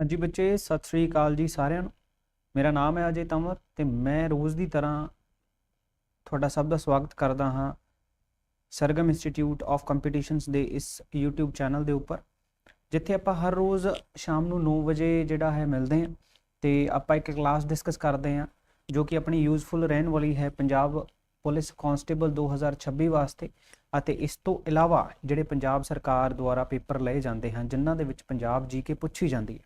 ਹਾਂਜੀ ਬੱਚੇ, ਸਤਿ ਸ੍ਰੀ ਅਕਾਲ ਜੀ ਸਾਰਿਆਂ ਨੂੰ। ਮੇਰਾ ਨਾਮ ਹੈ ਅਜੇ ਤੰਵਰ ਤੇ ਮੈਂ ਰੋਜ਼ ਦੀ ਤਰ੍ਹਾਂ ਤੁਹਾਡਾ ਸਭ ਦਾ ਸਵਾਗਤ ਕਰਦਾ ਹਾਂ ਸਰਗਮ ਇੰਸਟੀਚਿਊਟ ਆਫ ਕੰਪੀਟੀਸ਼ਨਸ ਦੇ ਇਸ YouTube ਚੈਨਲ ਦੇ ਉੱਪਰ, ਜਿੱਥੇ ਆਪਾਂ ਹਰ ਰੋਜ਼ ਸ਼ਾਮ ਨੂੰ 9 ਵਜੇ ਜਿਹੜਾ ਹੈ ਮਿਲਦੇ ਹਾਂ ਤੇ ਆਪਾਂ ਇੱਕ ਕਲਾਸ ਡਿਸਕਸ ਕਰਦੇ ਹਾਂ, ਜੋ ਕਿ ਆਪਣੀ ਯੂਜ਼ਫੁਲ ਰਹਿਣ ਵਾਲੀ ਹੈ ਪੰਜਾਬ ਪੁਲਿਸ ਕਾਂਸਟੇਬਲ 2026 ਵਾਸਤੇ ਅਤੇ ਇਸ ਤੋਂ ਇਲਾਵਾ ਜਿਹੜੇ ਪੰਜਾਬ ਸਰਕਾਰ ਦੁਆਰਾ ਪੇਪਰ ਲਏ ਜਾਂਦੇ ਹਨ, ਜਿਨ੍ਹਾਂ ਦੇ ਵਿੱਚ ਪੰਜਾਬ ਜੀਕੇ ਪੁੱਛੀ ਜਾਂਦੀ ਹੈ।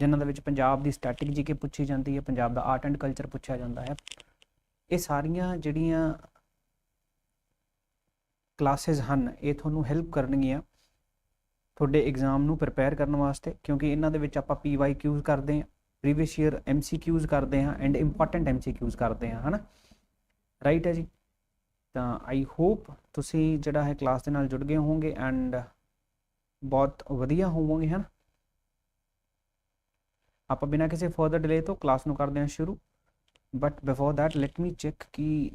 ਜਿਨ੍ਹਾਂ ਦੇ ਵਿੱਚ ਪੰਜਾਬ ਦੀ ਸਟੈਟਿਕ ਜੀਕੇ ਪੁੱਛੀ ਜਾਂਦੀ ਹੈ, ਪੰਜਾਬ ਦਾ ਆਰਟ ਐਂਡ ਕਲਚਰ ਪੁੱਛਿਆ ਜਾਂਦਾ ਹੈ। ਇਹ ਸਾਰੀਆਂ ਜਿਹੜੀਆਂ ਕਲਾਸਿਸ ਹਨ, ਇਹ ਤੁਹਾਨੂੰ ਹੈਲਪ ਕਰਨਗੀਆਂ ਤੁਹਾਡੇ ਐਗਜ਼ਾਮ ਨੂੰ ਪ੍ਰਿਪੇਅਰ ਕਰਨ ਵਾਸਤੇ, ਕਿਉਂਕਿ ਇਹਨਾਂ ਦੇ ਵਿੱਚ ਆਪਾਂ ਪੀਵਾਈਕਿਊਜ਼ ਕਰਦੇ ਹਾਂ ਪ੍ਰੀਵੀਅਸ ਈਅਰ ਐਮਸੀਕਿਊਜ਼ ਕਰਦੇ ਹਾਂ ਐਂਡ ਇੰਪੋਰਟੈਂਟ ਐਮਸੀਕਿਊਜ਼ ਕਰਦੇ ਹਾਂ, ਹਨਾ? ਰਾਈਟ ਹੈ ਜੀ? ਤਾਂ ਆਈ ਹੋਪ ਤੁਸੀਂ ਜਿਹੜਾ ਹੈ ਕਲਾਸ ਦੇ ਨਾਲ ਜੁੜ ਗਏ ਹੋਵੋਗੇ ਐਂਡ ਬਹੁਤ ਵਧੀਆ ਹੋਵੋਗੇ, ਹਨ? ਆਪਾਂ ਬਿਨਾਂ ਕਿਸੇ ਫਰਦਰ ਡਿਲੇ ਤੋਂ ਕਲਾਸ ਨੂੰ ਕਰਦੇ ਹਾਂ ਸ਼ੁਰੂ but before that, let me check ਕਿ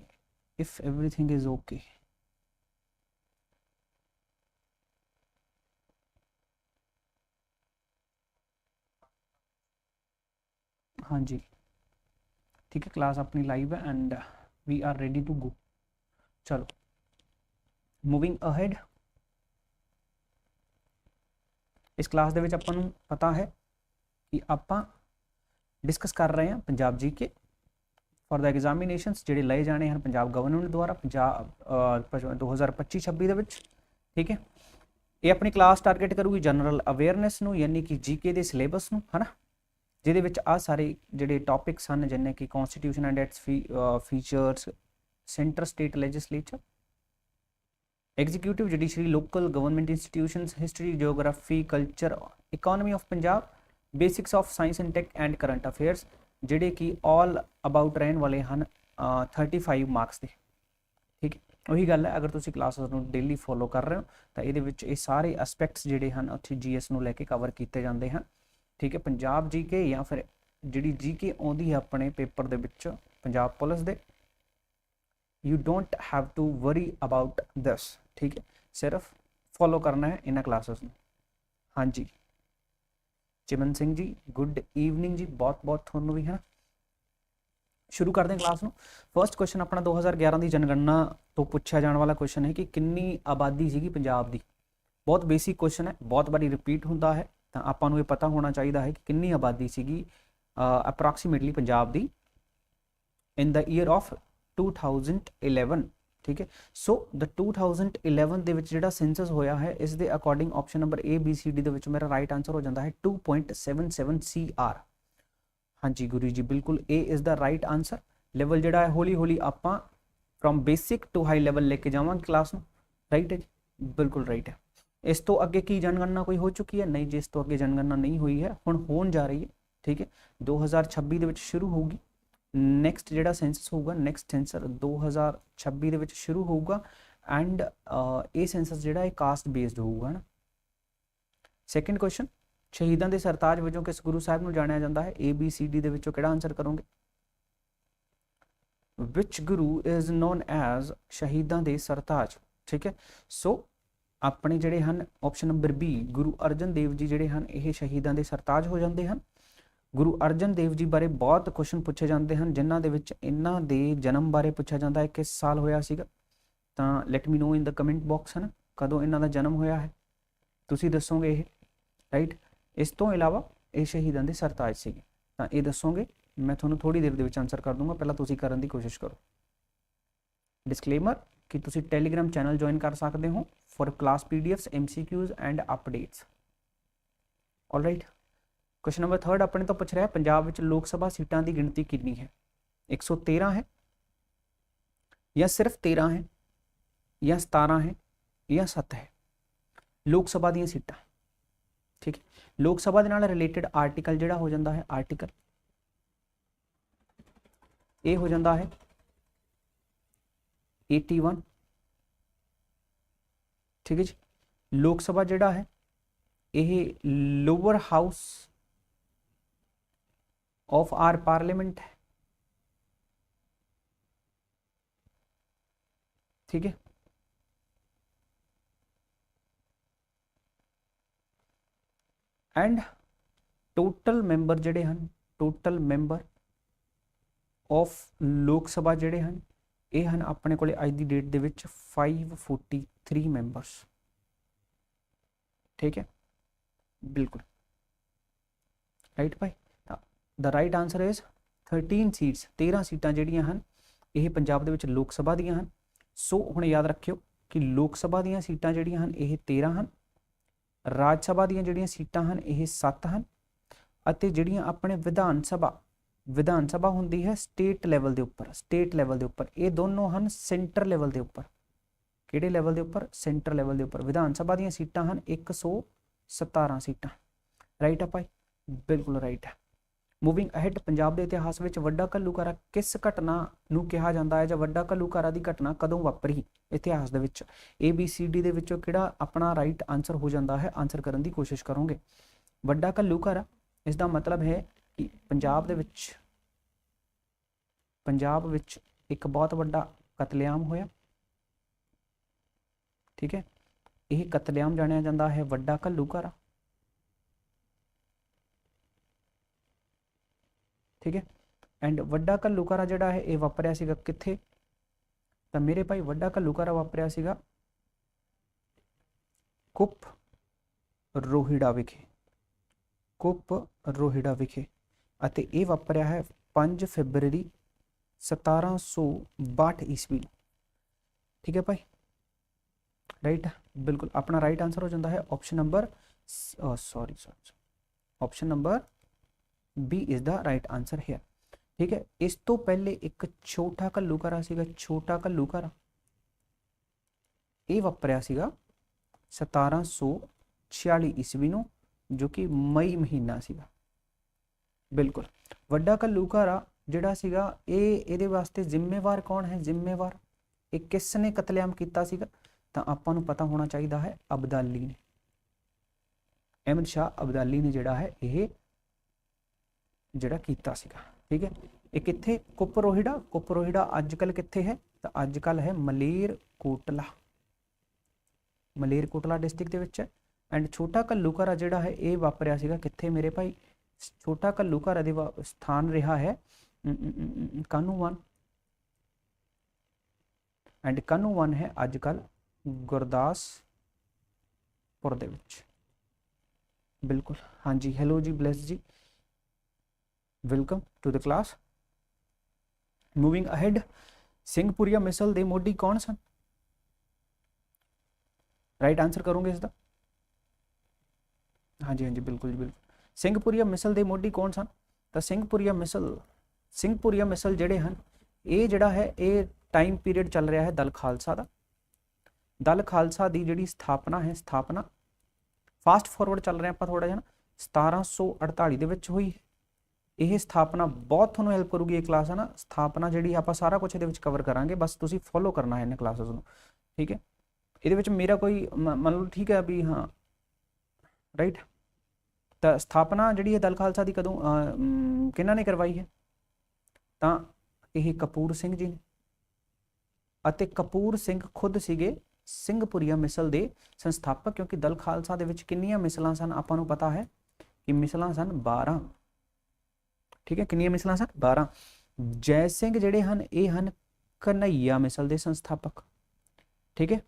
if everything is okay ਹਾਂਜੀ ਠੀਕ ਹੈ ਕਲਾਸ ਆਪਣੀ ਲਾਈਵ ਹੈ and we are ready to go ਚਲੋ ਮੂਵਿੰਗ ਅਹੈਡ ਇਸ ਕਲਾਸ ਦੇ ਵਿੱਚ ਆਪਾਂ ਨੂੰ ਪਤਾ ਹੈ ਕਿ ਆਪਾਂ ਡਿਸਕਸ ਕਰ ਰਹੇ ਹਾਂ ਪੰਜਾਬ ਜੀ ਕੇ ਫॉर ਦਾ ਐਗਜ਼ਾਮੀਨੇਸ਼ਨਸ ਜਿਹੜੇ ਲਏ ਜਾਣੇ ਹਨ ਪੰਜਾਬ ਗਵਰਨਮੈਂਟ ਦੁਆਰਾ, ਪੰਜਾਬ 2025-26 ਦੇ ਵਿੱਚ, ਠੀਕ ਹੈ? ਇਹ ਆਪਣੀ ਕਲਾਸ ਟਾਰਗੇਟ ਕਰੂਗੀ ਜਨਰਲ ਅਵੇਅਰਨੈਸ ਨੂੰ, ਯਾਨੀ ਕਿ ਜੀਕੇ ਦੇ ਸਿਲੇਬਸ ਨੂੰ, ਹਨਾ? ਜਿਹਦੇ ਵਿੱਚ ਆ ਸਾਰੇ ਜਿਹੜੇ ਟੌਪਿਕਸ ਹਨ ਜਿਵੇਂ ਕਿ constitution and its features centre state legislature executive judiciary local government institutions history geography culture economy of Punjab basics of science and tech and current affairs ਜਿਹੜੇ ਕਿ ਆਲ ਅਬਾਊਟ ਰਹਿਣ ਵਾਲੇ ਹਨ, ਅਹ 35 ਮਾਰਕਸ ਦੇ। ਠੀਕ ਹੈ? ਉਹੀ ਗੱਲ ਹੈ, ਅਗਰ ਤੁਸੀਂ ਕਲਾਸਸ ਨੂੰ ਡੇਲੀ ਫੋਲੋ ਕਰ ਰਹੇ ਹੋ, ਤਾਂ ਇਹਦੇ ਵਿੱਚ ਇਹ ਸਾਰੇ ਐਸਪੈਕਟਸ ਜਿਹੜੇ ਹਨ, ਉੱਥੇ ਜੀਐਸ ਨੂੰ ਲੈ ਕੇ ਕਵਰ ਕੀਤੇ ਜਾਂਦੇ ਹਨ। ਠੀਕ ਹੈ? ਪੰਜਾਬ ਜੀਕੇ ਜਾਂ ਫਿਰ ਜਿਹੜੀ ਜੀਕੇ ਆਉਂਦੀ ਹੈ ਆਪਣੇ ਪੇਪਰ ਦੇ ਵਿੱਚ, ਪੰਜਾਬ ਪੁਲਿਸ ਦੇ। You don't have to worry about this ਠੀਕ ਹੈ? ਸਿਰਫ ਫੋਲੋ ਕਰਨਾ ਹੈ ਇਹਨਾਂ ਕਲਾਸਸ ਨੂੰ। ਹਾਂਜੀ। ਚਿਮਨ ਸਿੰਘ ਜੀ ਗੁੱਡ ਈਵਨਿੰਗ ਜੀ, ਬਹੁਤ ਬਹੁਤ ਤੁਹਾਨੂੰ ਵੀ ਹੈ ਸ਼ੁਰੂ ਕਰਦੇ ਹਾਂ ਕਲਾਸ ਨੂੰ। ਫਰਸਟ ਕੁਐਸਚਨ ਆਪਣਾ 2011 ਦੀ ਜਨਗਣਨਾ ਤੋਂ ਪੁੱਛਿਆ ਜਾਣ ਵਾਲਾ ਕੁਐਸਚਨ ਹੈ ਕਿ ਕਿੰਨੀ ਆਬਾਦੀ ਸੀਗੀ ਪੰਜਾਬ ਦੀ? ਬਹੁਤ ਬੇਸਿਕ ਕੁਐਸਚਨ ਹੈ, ਬਹੁਤ ਵਾਰੀ ਰਿਪੀਟ ਹੁੰਦਾ ਹੈ। ਤਾਂ ਆਪਾਂ ਨੂੰ ਇਹ ਪਤਾ ਹੋਣਾ ਚਾਹੀਦਾ ਹੈ ਕਿ ਕਿੰਨੀ ਆਬਾਦੀ ਸੀਗੀ ਅਪਰੋਕਸੀਮੇਟਲੀ ਪੰਜਾਬ ਦੀ ਇਨ ਦਾ ਈਅਰ ਆਫ 2011 ਠੀਕ ਹੈ? ਸੋ ਦ 2011 ਦੇ ਵਿੱਚ ਜਿਹੜਾ ਸੈਂਸਸ ਹੋਇਆ ਹੈ, ਇਸ ਦੇ according option number A, B, C, D ਦੇ ਵਿੱਚ ਮੇਰਾ ਰਾਈਟ ਆਨਸਰ ਹੋ ਜਾਂਦਾ ਹੈ 2.77 CR ਹਾਂਜੀ ਗੁਰੂ ਜੀ, ਬਿਲਕੁਲ A ਇਸ ਦਾ ਰਾਈਟ ਆਨਸਰ ਲੈਵਲ ਜਿਹੜਾ ਹੈ, ਹੌਲੀ ਹੌਲੀ ਆਪਾਂ from basic to high level ਲੈ ਕੇ ਜਾਵਾਂਗੇ ਕਲਾਸ ਨੂੰ। ਰਾਈਟ ਹੈ ਜੀ? ਬਿਲਕੁਲ ਰਾਈਟ ਹੈ। ਇਸ ਤੋਂ ਅੱਗੇ ਕੀ ਜਨਗਣਨਾ ਕੋਈ ਹੋ ਚੁੱਕੀ ਹੈ? ਨਹੀਂ ਜੀ, ਇਸ ਤੋਂ ਅੱਗੇ ਜਨਗਣਨਾ ਨਹੀਂ ਹੋਈ ਹੈ। ਹੁਣ ਹੋਣ ਜਾ ਰਹੀ ਹੈ, ਠੀਕ ਹੈ? 2026 ਦੇ ਵਿੱਚ ਸ਼ੁਰੂ ਹੋਊਗੀ। ਨੈਕਸਟ ਜਿਹੜਾ ਸੈਂਸਸ ਹੋਊਗਾ ਨੈਕਸਟ ਸੈਂਸਰ 2026 ਦੇ ਵਿੱਚ ਸ਼ੁਰੂ ਹੋਊਗਾ ਐਂਡ ਇਹ ਸੈਂਸਸ ਜਿਹੜਾ ਇਹ ਕਾਸਟ ਬੇਸਡ ਹੋਊਗਾ ਨਾ ਸੈਕੰਡ ਕੁਐਸਚਨ ਸ਼ਹੀਦਾਂ ਦੇ ਸਰਤਾਜ ਵਜੋਂ ਕਿਸ ਗੁਰੂ ਸਾਹਿਬ ਨੂੰ ਜਾਣਿਆ ਜਾਂਦਾ ਹੈ? A, B, C, D ਦੇ ਵਿੱਚੋਂ ਕਿਹੜਾ ਆਨਸਰ ਕਰੋਗੇ? Which guru is known as ਸ਼ਹੀਦਾਂ ਦੇ ਸਰਤਾਜ? ਠੀਕ ਹੈ? ਸੋ ਆਪਣੇ ਜਿਹੜੇ ਹਨ option number B, Guru Arjan Dev ji ਜਿਹੜੇ ਹਨ, ਇਹ ਸ਼ਹੀਦਾਂ ਦੇ ਸਰਤਾਜ ਹੋ ਜਾਂਦੇ ਹਨ। ਗੁਰੂ ਅਰਜਨ ਦੇਵ ਜੀ ਬਾਰੇ ਬਹੁਤ ਕੁਐਸਚਨ ਪੁੱਛੇ ਜਾਂਦੇ ਹਨ, ਜਿਨ੍ਹਾਂ ਦੇ ਵਿੱਚ ਇਹਨਾਂ ਦੇ ਜਨਮ ਬਾਰੇ ਪੁੱਛਿਆ ਜਾਂਦਾ ਹੈ, ਕਿਸ ਸਾਲ ਹੋਇਆ ਸੀਗਾ? ਤਾਂ let me know in the comment box ਹਨ, ਕਦੋਂ ਇਹਨਾਂ ਦਾ ਜਨਮ ਹੋਇਆ ਹੈ? ਤੁਸੀਂ ਦੱਸੋਗੇ ਇਹ ਰਾਈਟ ਇਸ ਤੋਂ ਇਲਾਵਾ ਇਹ ਸ਼ਹੀਦਾਂ ਦੇ ਸਰਤਾਜ ਸੀਗੇ। ਤਾਂ ਇਹ ਦੱਸੋਗੇ, ਮੈਂ ਤੁਹਾਨੂੰ ਥੋੜੀ ਦੇਰ ਦੇ ਵਿੱਚ ਆਨਸਰ ਕਰ ਦੂੰਗਾ, ਪਹਿਲਾਂ ਤੁਸੀਂ ਕਰਨ ਦੀ ਕੋਸ਼ਿਸ਼ ਕਰੋ। ਡਿਸਕਲੇਮਰ ਕਿ ਤੁਸੀਂ ਟੈਲੀਗ੍ਰam ਚੈਨਲ ਜੁਆਇਨ ਕਰ ਸਕਦੇ ਹੋ for class PDFs MCQs and updates alright question number 3 ਆਪਣੇ ਤੋਂ ਪੁੱਛ ਰਿਹਾ ਪੰਜਾਬ ਵਿੱਚ ਲੋਕ ਸਭਾ ਸੀਟਾਂ ਦੀ ਗਿਣਤੀ ਕਿੰਨੀ ਹੈ? 113 ਹੈ, ਜਾਂ ਸਿਰਫ 13 ਹੈ, ਜਾਂ 17 ਹੈ, ਜਾਂ 7 ਹੈ? ਲੋਕ ਸਭਾ ਦੀਆਂ ਸੀਟਾਂ, ਠੀਕ ਹੈ? ਲੋਕ ਸਭਾ ਦੇ ਨਾਲ ਰਿਲੇਟਡ ਆਰਟੀਕਲ ਜਿਹੜਾ ਹੋ ਜਾਂਦਾ ਹੈ ਆਰਟੀਕਲ ਇਹ ਹੋ ਜਾਂਦਾ ਹੈ 81 ਠੀਕ ਹੈ ਜੀ? ਲੋਕ ਸਭਾ ਜਿਹੜਾ ਹੈ, ਇਹ lower house of our parliament है ठीक है एंड ਟੋਟਲ ਮੈਂਬਰ ਜਿਹੜੇ ਹਨ ਟੋਟਲ ਮੈਂਬਰ ਆਫ ਲੋਕ ਸਭਾ ਜਿਹੜੇ ਹਨ ਇਹ ਹਨ ਆਪਣੇ ਕੋਲੇ ਅੱਜ ਦੀ ਡੇਟ ਦੇ ਵਿੱਚ 543 ਮੈਂਬਰਸ ਠੀਕ ਹੈ ਬਿਲਕੁਲ ਰਾਈਟ ਭਾਈ ਤਾਂ ਦਾ ਰਾਈਟ ਆਨਸਰ ਇਜ਼ 13 ਸੀਟਸ 13 ਸੀਟਾਂ ਜਿਹੜੀਆਂ ਹਨ, ਇਹ ਪੰਜਾਬ ਦੇ ਵਿੱਚ ਲੋਕ ਸਭਾ ਦੀਆਂ ਹਨ। ਸੋ ਹੁਣ ਯਾਦ ਰੱਖਿਓ ਕਿ ਲੋਕ ਸਭਾ ਦੀਆਂ ਸੀਟਾਂ ਜਿਹੜੀਆਂ ਹਨ, ਇਹ 13 ਹਨ। ਰਾਜ ਸਭਾ ਦੀਆਂ ਜਿਹੜੀਆਂ ਸੀਟਾਂ ਹਨ, ਇਹ 7 ਹਨ। ਅਤੇ ਜਿਹੜੀਆਂ ਆਪਣੇ ਵਿਧਾਨ ਸਭਾ ਵਿਧਾਨ ਸਭਾ ਹੁੰਦੀ ਹੈ ਸਟੇਟ ਲੈਵਲ ਦੇ ਉੱਪਰ, ਸਟੇਟ ਲੈਵਲ ਦੇ ਉੱਪਰ, ਇਹ ਦੋਨੋਂ ਹਨ ਸੈਂਟਰ ਲੈਵਲ ਦੇ ਉੱਪਰ। ਕਿਹੜੇ ਲੈਵਲ ਦੇ ਉੱਪਰ? ਸੈਂਟਰ ਲੈਵਲ ਦੇ ਉੱਪਰ। ਵਿਧਾਨ ਸਭਾ ਦੀਆਂ ਸੀਟਾਂ ਹਨ 117 ਸੀਟਾਂ। ਰਾਈਟ ਆ ਭਾਈ? ਬਿਲਕੁਲ ਰਾਈਟ ਹੈ ਮੂਵਿੰਗ ਅਹਿਡ ਪੰਜਾਬ ਦੇ ਇਤਿਹਾਸ ਵਿੱਚ ਵੱਡਾ ਘੱਲੂਘਾਰਾ ਕਿਸ ਘਟਨਾ ਨੂੰ ਕਿਹਾ ਜਾਂਦਾ ਹੈ ਜਾਂ ਵੱਡਾ ਘੱਲੂਘਾਰਾ ਦੀ ਘਟਨਾ ਕਦੋਂ ਵਾਪਰੀ ਇਤਿਹਾਸ ਦੇ ਵਿੱਚ? A, B, C, D ਦੇ ਵਿੱਚੋਂ ਕਿਹੜਾ ਆਪਣਾ ਰਾਈਟ ਆਨਸਰ ਹੋ ਜਾਂਦਾ ਹੈ? ਆਨਸਰ ਕਰਨ ਦੀ ਕੋਸ਼ਿਸ਼ ਕਰੋਗੇ। ਵੱਡਾ ਘੱਲੂਘਾਰਾ ਇਸ ਦਾ ਮਤਲਬ ਹੈ ਕਿ ਪੰਜਾਬ ਦੇ ਵਿੱਚ, ਪੰਜਾਬ ਵਿੱਚ ਇੱਕ ਬਹੁਤ ਵੱਡਾ ਕਤਲੇਆਮ ਹੋਇਆ। ਠੀਕ ਹੈ? ਇਹ ਕਤਲੇਆਮ ਜਾਣਿਆ ਜਾਂਦਾ ਹੈ ਵੱਡਾ ਘੱਲੂਘਾਰਾ। ਠੀਕ ਹੈ? ਐਂਡ ਵੱਡਾ ਘੱਲੂਘਾਰਾ ਜਿਹੜਾ ਹੈ, ਇਹ ਵਾਪਰਿਆ ਸੀਗਾ ਕਿੱਥੇ? ਤਾਂ ਮੇਰੇ ਭਾਈ ਵੱਡਾ ਘੱਲੂਘਾਰਾ ਵਾਪਰਿਆ ਸੀਗਾ ਕੁੱਪ ਰੋਹਿੜਾ ਵਿਖੇ। ਕੁੱਪ ਰੋਹਿੜਾ ਵਿਖੇ। ਅਤੇ ਇਹ ਵਾਪਰਿਆ ਹੈ 5 ਫੈਬਰਵਰੀ 1762 ਈਸਵੀ ਨੂੰ। ਠੀਕ ਹੈ ਭਾਈ? ਰਾਈਟ ਬਿਲਕੁਲ, ਆਪਣਾ ਰਾਈਟ ਆਨਸਰ ਹੋ ਜਾਂਦਾ ਹੈ option number sorry sorry option number B is the right answer ਹੈ ਠੀਕ ਹੈ ਇਸ ਤੋਂ ਪਹਿਲੇ ਇੱਕ ਛੋਟਾ ਘੱਲੂਘਾਰਾ ਸੀਗਾ ਛੋਟਾ ਘੱਲੂਘਾਰਾ ਇਹ ਵਾਪਰਿਆ ਸੀਗਾ 1746 ਈਸਵੀ ਨੂੰ ਜੋ ਕਿ ਮਈ ਮਹੀਨਾ ਸੀਗਾ ਬਿਲਕੁਲ ਵੱਡਾ ਘੱਲੂਘਾਰਾ ਜਿਹੜਾ ਸੀਗਾ ਇਹ ਇਹਦੇ ਵਾਸਤੇ ਜ਼ਿੰਮੇਵਾਰ ਕੌਣ ਹੈ ਜ਼ਿੰਮੇਵਾਰ ਇਹ ਕਿਸ ਨੇ ਕਤਲੇਆਮ ਕੀਤਾ ਸੀਗਾ ਤਾਂ ਆਪਾਂ ਨੂੰ ਪਤਾ ਹੋਣਾ ਚਾਹੀਦਾ ਹੈ ਅਬਦਾਲੀ ਨੇ ਅਹਿਮਦ ਸ਼ਾਹ ਅਬਦਾਲੀ ਨੇ ਜਿਹੜਾ ਹੈ ਇਹ ਜਿਹੜਾ ਕੀਤਾ ਸੀਗਾ, ਠੀਕ ਹੈ? ਇਹ ਕਿੱਥੇ? ਕੁਪਰੋਹਿੜਾ। ਕੁਪਰੋਹਿੜਾ ਅੱਜ ਕੱਲ ਕਿੱਥੇ ਹੈ? ਤਾਂ ਅੱਜ ਕੱਲ ਹੈ Malerkotla. Malerkotla district ਦੇ ਵਿੱਚ ਹੈ। ਐਂਡ ਛੋਟਾ ਘੱਲੂਘਾਰਾ ਜਿਹੜਾ ਹੈ, ਇਹ ਵਾਪਰਿਆ ਸੀਗਾ ਕਿੱਥੇ ਮੇਰੇ ਭਾਈ? ਛੋਟਾ ਘੱਲੂਘਾਰਾ ਦੇ ਵਾ- ਸਥਾਨ ਰਿਹਾ ਹੈ ਕਾਨੂੰਵਾਨ। ਐਂਡ ਕਾਨੂੰਵਾਨ ਹੈ ਅੱਜ ਕੱਲ ਗੁਰਦਾਸਪੁਰ ਦੇ ਵਿੱਚ। ਬਿਲਕੁਲ। ਹਾਂਜੀ, ਹੈਲੋ ਜੀ, ਬਲੈਸ ਜੀ। Welcome to the class moving ahead Singhpuria Misl ਦੇ ਮੋਢੀ ਕੌਣ ਸਨ? ਰਾਈਟ ਆਨਸਰ ਕਰੋਗੇ ਇਸ ਦਾ ਹਾਂਜੀ ਹਾਂਜੀ, ਬਿਲਕੁਲ ਜੀ, ਬਿਲਕੁਲ। ਸਿੰਘਪੁਰੀਆ ਮਿਸਲ ਦੇ ਮੋਢੀ ਕੌਣ ਸਨ? ਤਾਂ ਸਿੰਘਪੁਰੀਆ ਮਿਸਲ ਸਿੰਘਪੁਰੀਆ ਮਿਸਲ ਜਿਹੜੇ ਹਨ, ਇਹ ਜਿਹੜਾ ਹੈ, ਇਹ ਟਾਈਮ ਪੀਰੀਅਡ ਚੱਲ ਰਿਹਾ ਹੈ ਦਲ ਖਾਲਸਾ ਦਾ। ਦਲ ਖਾਲਸਾ ਦੀ ਜਿਹੜੀ ਸਥਾਪਨਾ ਹੈ, ਸਥਾਪਨਾ ਫਾਸਟ ਫਾਰਵਰਡ ਚੱਲ ਰਹੇ ਆਪਾਂ ਥੋੜਾ ਜਿਹਾ ਨਾ 1748 ਦੇ ਵਿੱਚ ਹੋਈ ਹੈ। ਇਹ ਸਥਾਪਨਾ ਬਹੁਤ ਤੁਹਾਨੂੰ ਹੈਲਪ ਕਰੂਗੀ ਇਹ ਕਲਾਸ ਹੈ ਨਾ ਸਥਾਪਨਾ ਜਿਹੜੀ ਆਪਾਂ ਸਾਰਾ ਕੁਝ ਇਹਦੇ ਵਿੱਚ ਕਵਰ ਕਰਾਂਗੇ, ਬਸ ਤੁਸੀਂ ਫੋਲੋ ਕਰਨਾ ਹੈ ਇਹਨਾਂ ਕਲਾਸਸ ਨੂੰ, ਠੀਕ ਹੈ? ਇਹਦੇ ਵਿੱਚ ਮੇਰਾ ਕੋਈ ਮ- ਮੰਨ ਲਓ ਠੀਕ ਹੈ ਵੀ ਹਾਂ ਰਾਈਟ ਤਾਂ ਸਥਾਪਨਾ ਜਿਹੜੀ ਹੈ ਦਲ ਖਾਲਸਾ ਦੀ ਕਦੋਂ ਕਿਹਨਾਂ ਨੇ ਕਰਵਾਈ ਹੈ? ਤਾਂ ਇਹ ਕਪੂਰ ਸਿੰਘ ਜੀ ਨੇ ਅਤੇ ਕਪੂਰ ਸਿੰਘ ਖੁਦ ਸੀਗੇ ਸਿੰਘਪੁਰੀਆ ਮਿਸਲ ਦੇ ਸੰਸਥਾਪਕ, ਕਿਉਂਕਿ ਦਲ ਖਾਲਸਾ ਦੇ ਵਿੱਚ ਕਿੰਨੀਆਂ ਮਿਸਲਾਂ ਸਨ ਆਪਾਂ ਨੂੰ ਪਤਾ ਹੈ ਕਿ ਮਿਸਲਾਂ ਸਨ 12 ਠੀਕ ਹੈ, ਕਿੰਨੀਆਂ ਮਿਸਲਾਂ ਸਨ? 12 ਜੈ ਸਿੰਘ ਜਿਹੜੇ ਹਨ, ਇਹ ਹਨ ਕਨਈਆ ਮਿਸਲ ਦੇ ਸੰਸਥਾਪਕ। ਠੀਕ ਹੈ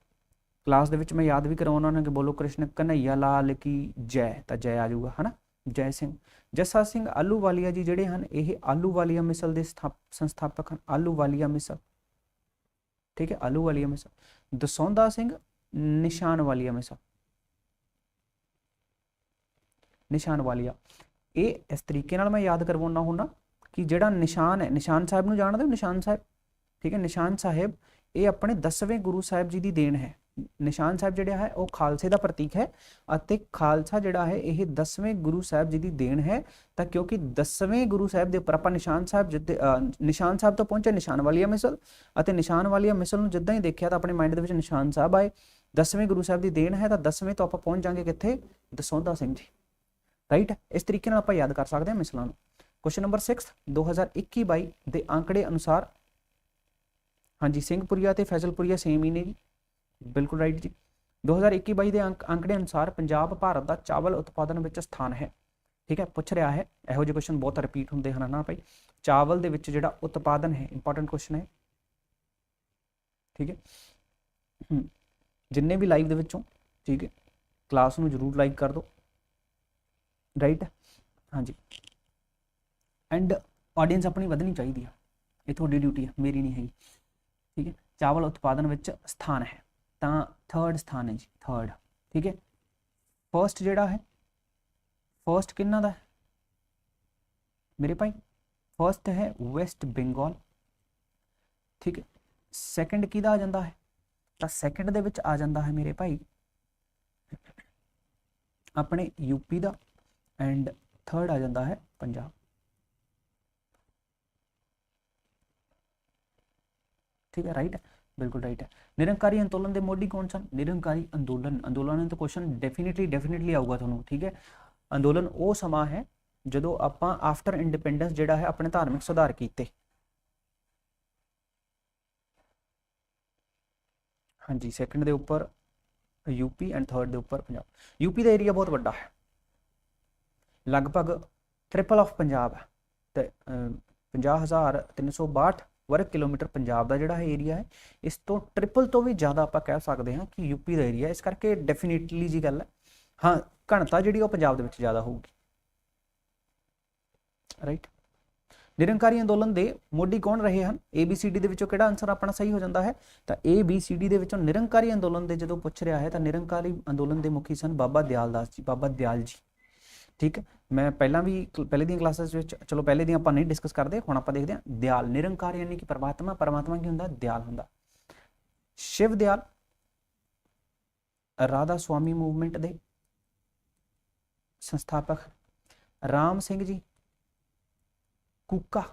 ਕਲਾਸ ਦੇ ਵਿੱਚ ਮੈਂ ਯਾਦ ਵੀ ਕਰਵਾਉਣਾ ਉਹਨਾਂ ਕਿ ਬੋਲੋ ਕ੍ਰਿਸ਼ਨ ਕਨਈਆ ਲਾਲ ਕੀ ਜੈ? ਤਾਂ ਜੈ ਆ ਜਾਊਗਾ, ਹਨਾ? ਜੈ ਸਿੰਘ। ਜੱਸਾ ਸਿੰਘ ਆਲੂਵਾਲੀਆ ਜੀ ਜਿਹੜੇ ਹਨ, ਇਹ ਆਲੂਵਾਲੀਆ ਮਿਸਲ ਦੇ ਸਥਾਪ- ਸੰਸਥਾਪਕ ਹਨ। ਆਲੂਵਾਲੀਆ ਮਿਸਲ। ਠੀਕ ਹੈ, ਆਲੂਵਾਲੀਆ ਮਿਸਲ। ਦਸੌਂਦਾ ਸਿੰਘ ਨਿਸ਼ਾਨ ਵਾਲੀਆ ਮਿਸਲ। ਨਿਸ਼ਾਨ ਵਾਲੀਆ ਇਹ ਇਸ ਤਰੀਕੇ ਨਾਲ ਮੈਂ ਯਾਦ ਕਰਵਾਉਣਾ ਹੁੰਦਾ ਕਿ ਜਿਹੜਾ ਨਿਸ਼ਾਨ ਹੈ, ਨਿਸ਼ਾਨ ਸਾਹਿਬ ਨੂੰ ਜਾਣਦੇ ਹੋ? ਨਿਸ਼ਾਨ ਸਾਹਿਬ, ਠੀਕ ਹੈ, ਨਿਸ਼ਾਨ ਸਾਹਿਬ, ਇਹ ਆਪਣੇ 10ਵੇਂ ਗੁਰੂ ਸਾਹਿਬ ਜੀ ਦੀ ਦੇਣ ਹੈ। ਨਿਸ਼ਾਨ ਸਾਹਿਬ ਜਿਹੜਾ ਹੈ, ਉਹ ਖਾਲਸੇ ਦਾ ਪ੍ਰਤੀਕ ਹੈ ਅਤੇ ਖਾਲਸਾ ਜਿਹੜਾ ਹੈ, ਇਹ 10ਵੇਂ ਗੁਰੂ ਸਾਹਿਬ ਜੀ ਦੀ ਦੇਣ ਹੈ। ਤਾਂ ਕਿਉਂਕਿ 10ਵੇਂ ਗੁਰੂ ਸਾਹਿਬ ਦੇ ਉੱਪਰ ਆਪਾਂ ਨਿਸ਼ਾਨ ਸਾਹਿਬ ਜਿੱਦੇ ਨਿਸ਼ਾਨ ਸਾਹਿਬ ਤੋਂ ਪਹੁੰਚੇ, ਨਿਸ਼ਾਨ ਵਾਲੀਆ ਮਿਸਲ ਅਤੇ ਨਿਸ਼ਾਨ ਵਾਲੀਆ ਮਿਸਲ ਨੂੰ ਜਿੱਦਾਂ ਹੀ ਦੇਖਿਆ ਤਾਂ ਆਪਣੇ ਮਾਈਂਡ ਦੇ ਵਿੱਚ ਨਿਸ਼ਾਨ ਸਾਹਿਬ ਆਏ। 10ਵੇਂ ਗੁਰੂ ਸਾਹਿਬ ਦੀ ਦੇਣ ਹੈ, ਤਾਂ 10ਵੇਂ ਤੋਂ ਆਪਾਂ ਪਹੁੰਚ ਜਾਾਂਗੇ ਕਿੱਥੇ? ਦਸੌਂਦਾ ਸਿੰਘ ਜੀ। ਰਾਈਟ ਇਸ ਤਰੀਕੇ ਨਾਲ ਆਪਾਂ ਯਾਦ ਕਰ ਸਕਦੇ ਹਾਂ ਮਿਸਲਾਂ ਨੂੰ। ਕੁਐਸਚਨ ਨੰਬਰ 6 2021-22 ਦੇ ਅੰਕੜੇ ਅਨੁਸਾਰ। ਹਾਂਜੀ, ਸਿੰਘਪੁਰੀਆ ਤੇ ਫੈਜ਼ਲਪੁਰੀਆ ਸੇਮ ਹੀ ਨੇ ਜੀ। ਬਿਲਕੁਲ ਰਾਈਟ ਜੀ। 2021-22 ਦੇ ਅੰਕ ਅੰਕੜੇ ਅਨੁਸਾਰ ਪੰਜਾਬ ਭਾਰਤ ਦਾ ਚਾਵਲ ਉਤਪਾਦਨ ਵਿੱਚ ਸਥਾਨ ਹੈ। ਠੀਕ ਹੈ, ਪੁੱਛ ਰਿਹਾ ਹੈ। ਇਹੋ ਜਿਹੇ ਕੁਐਸਚਨ ਬਹੁਤ ਰਿਪੀਟ ਹੁੰਦੇ ਹਨ ਨਾ ਭਾਈ। ਚਾਵਲ ਦੇ ਵਿੱਚ ਜਿਹੜਾ ਉਤਪਾਦਨ ਹੈ ਇੰਪੋਰਟੈਂਟ ਕੁਐਸਚਨ ਹੈ। ਠੀਕ ਹੈ। ਜਿੰਨੇ ਵੀ ਲਾਈਵ ਦੇ ਵਿੱਚੋਂ, ਠੀਕ ਹੈ। ਕਲਾਸ ਨੂੰ ਜਰੂਰ ਲਾਈਕ ਕਰ ਦਿਓ। ਰਾਈਟ ਹਾਂਜੀ। ਐਂਡ ਆਡੀਅנס ਆਪਣੀ ਵਧਣੀ ਚਾਹੀਦੀ ਆ। ਇਹ ਤੁਹਾਡੀ ਡਿਊਟੀ ਹੈ ਮੇਰੀ ਨਹੀਂ ਹੈਗੀ। ਠੀਕ ਹੈ? ਚਾਵਲ ਉਤਪਾਦਨ ਵਿੱਚ ਸਥਾਨ ਹੈ। ਤਾਂ ਥਰਡ ਸਥਾਨ ਹੈ ਜੀ ਥਰਡ ਠੀਕ ਹੈ? ਫਰਸਟ ਜਿਹੜਾ ਹੈ ਫਰਸਟ ਕਿੰਨਾ ਦਾ ਹੈ? ਮੇਰੇ ਭਾਈ ਫਰਸਟ ਹੈ ਵੈਸਟ ਬੰਗਾਲ ਠੀਕ ਹੈ? ਸੈਕੰਡ ਕਿਹਦਾ ਆ ਜਾਂਦਾ ਹੈ? ਤਾਂ ਸੈਕੰਡ ਦੇ ਵਿੱਚ ਆ ਜਾਂਦਾ ਹੈ ਮੇਰੇ ਭਾਈ। ਆਪਣੇ ਯੂਪੀ ਦਾ। ਐਂਡ ਥਰਡ ਆ ਜਾਂਦਾ ਹੈ ਪੰਜਾਬ ਠੀਕ ਹੈ ਰਾਈਟ ਹੈ? ਬਿਲਕੁਲ ਰਾਈਟ ਹੈ। ਨਿਰੰਕਾਰੀ ਅੰਦੋਲਨ ਦੇ ਮੋਢੀ ਕੌਣ ਸਨ? ਨਿਰੰਕਾਰੀ ਅੰਦੋਲਨ। ਅੰਦੋਲਨ ਤੋਂ ਕੁਐਸਚਨ ਡੈਫੀਨਿਟਲੀ ਡੈਫੀਨਿਟਲੀ ਆਊਗਾ ਤੁਹਾਨੂੰ, ਠੀਕ ਹੈ? ਅੰਦੋਲਨ ਉਹ ਸਮਾਂ ਹੈ ਜਦੋਂ ਆਪਾਂ ਆਫਟਰ ਇੰਡੀਪੈਂਡੈਂਸ ਜਿਹੜਾ ਹੈ ਆਪਣੇ ਧਾਰਮਿਕ ਸੁਧਾਰ ਕੀਤੇ। ਹਾਂਜੀ ਸੈਕੰਡ ਦੇ ਉੱਪਰ ਯੂਪੀ ਐਂਡ ਥਰਡ ਦੇ ਉੱਪਰ ਪੰਜਾਬ। ਯੂਪੀ ਦਾ ਏਰੀਆ ਬਹੁਤ ਵੱਡਾ ਹੈ। ਲਗਭਗ ਟ੍ਰਿਪਲ ਆਫ ਪੰਜਾਬ ਹੈ। ਤੇ ਅਹ, 50362 ਵਰਗ ਕਿਲੋਮੀਟਰ ਪੰਜਾਬ ਦਾ ਜਿਹੜਾ ਹੈ ਏਰੀਆ ਹੈ ਇਸ ਤੋਂ ਟ੍ਰਿਪਲ ਤੋਂ ਵੀ ਜ਼ਿਆਦਾ ਆਪਾਂ ਕਹਿ ਸਕਦੇ ਹਾਂ ਕਿ ਯੂਪੀ ਦਾ ਏਰੀਆ ਇਸ ਕਰਕੇ ਡੈਫੀਨਿਟਲੀ ਜੀ ਗੱਲ ਹੈ। ਹਾਂ ਘਣਤਾ ਜਿਹੜੀ ਉਹ ਪੰਜਾਬ ਦੇ ਵਿੱਚ ਜ਼ਿਆਦਾ ਹੋਊਗੀ। ਰਾਈਟ ਨਿਰੰਕਾਰੀ ਅੰਦੋਲਨ ਦੇ ਮੋਢੀ ਕੌਣ ਰਹੇ ਹਨ? ਏ ਬੀ ਸੀ ਡੀ ਦੇ ਵਿੱਚੋਂ ਕਿਹੜਾ ਆਨਸਰ ਆਪਣਾ ਸਹੀ ਹੋ ਜਾਂਦਾ ਹੈ? ਤਾਂ ਏ ਬੀ ਸੀ ਡੀ ਦੇ ਵਿੱਚੋਂ ਨਿਰੰਕਾਰੀ ਅੰਦੋਲਨ ਦੇ ਜਦੋਂ ਪੁੱਛ ਰਿਹਾ ਹੈ ਤਾਂ ਨਿਰੰਕਾਰੀ ਅੰਦੋਲਨ ਦੇ ਮੁਖੀ ਸਨ ਬਾਬਾ ਦਿਆਲ ਦਾਸ ਜੀ ਬਾਬਾ ਦਿਆਲ ਜੀ। ਠੀਕ ਹੈ? ਮੈਂ ਪਹਿਲਾਂ ਵੀ ਕਲ- ਪਹਿਲੇ ਦੀਆਂ ਕਲਾਸਿਸ ਵਿੱਚ, ਚਲੋ ਪਹਿਲੇ ਦੀਆਂ ਆਪਾਂ ਨਹੀਂ ਡਿਸਕਸ ਕਰਦੇ, ਹੁਣ ਆਪਾਂ ਦੇਖਦੇ ਹਾਂ ਦਿਆਲ ਨਿਰੰਕਾਰ ਯਾਨੀ ਕਿ ਪਰਮਾਤਮਾ ਪਰਮਾਤਮਾ ਕੀ ਹੁੰਦਾ? ਦਿਆਲ ਹੁੰਦਾ। ਸ਼ਿਵ ਦਿਆਲ, ਰਾਧਾ ਸੁਆਮੀ ਮੂਵਮੈਂਟ ਦੇ ਸੰਸਥਾਪਕ, ਰਾਮ ਸਿੰਘ ਜੀ, ਕੁੱਕਾ,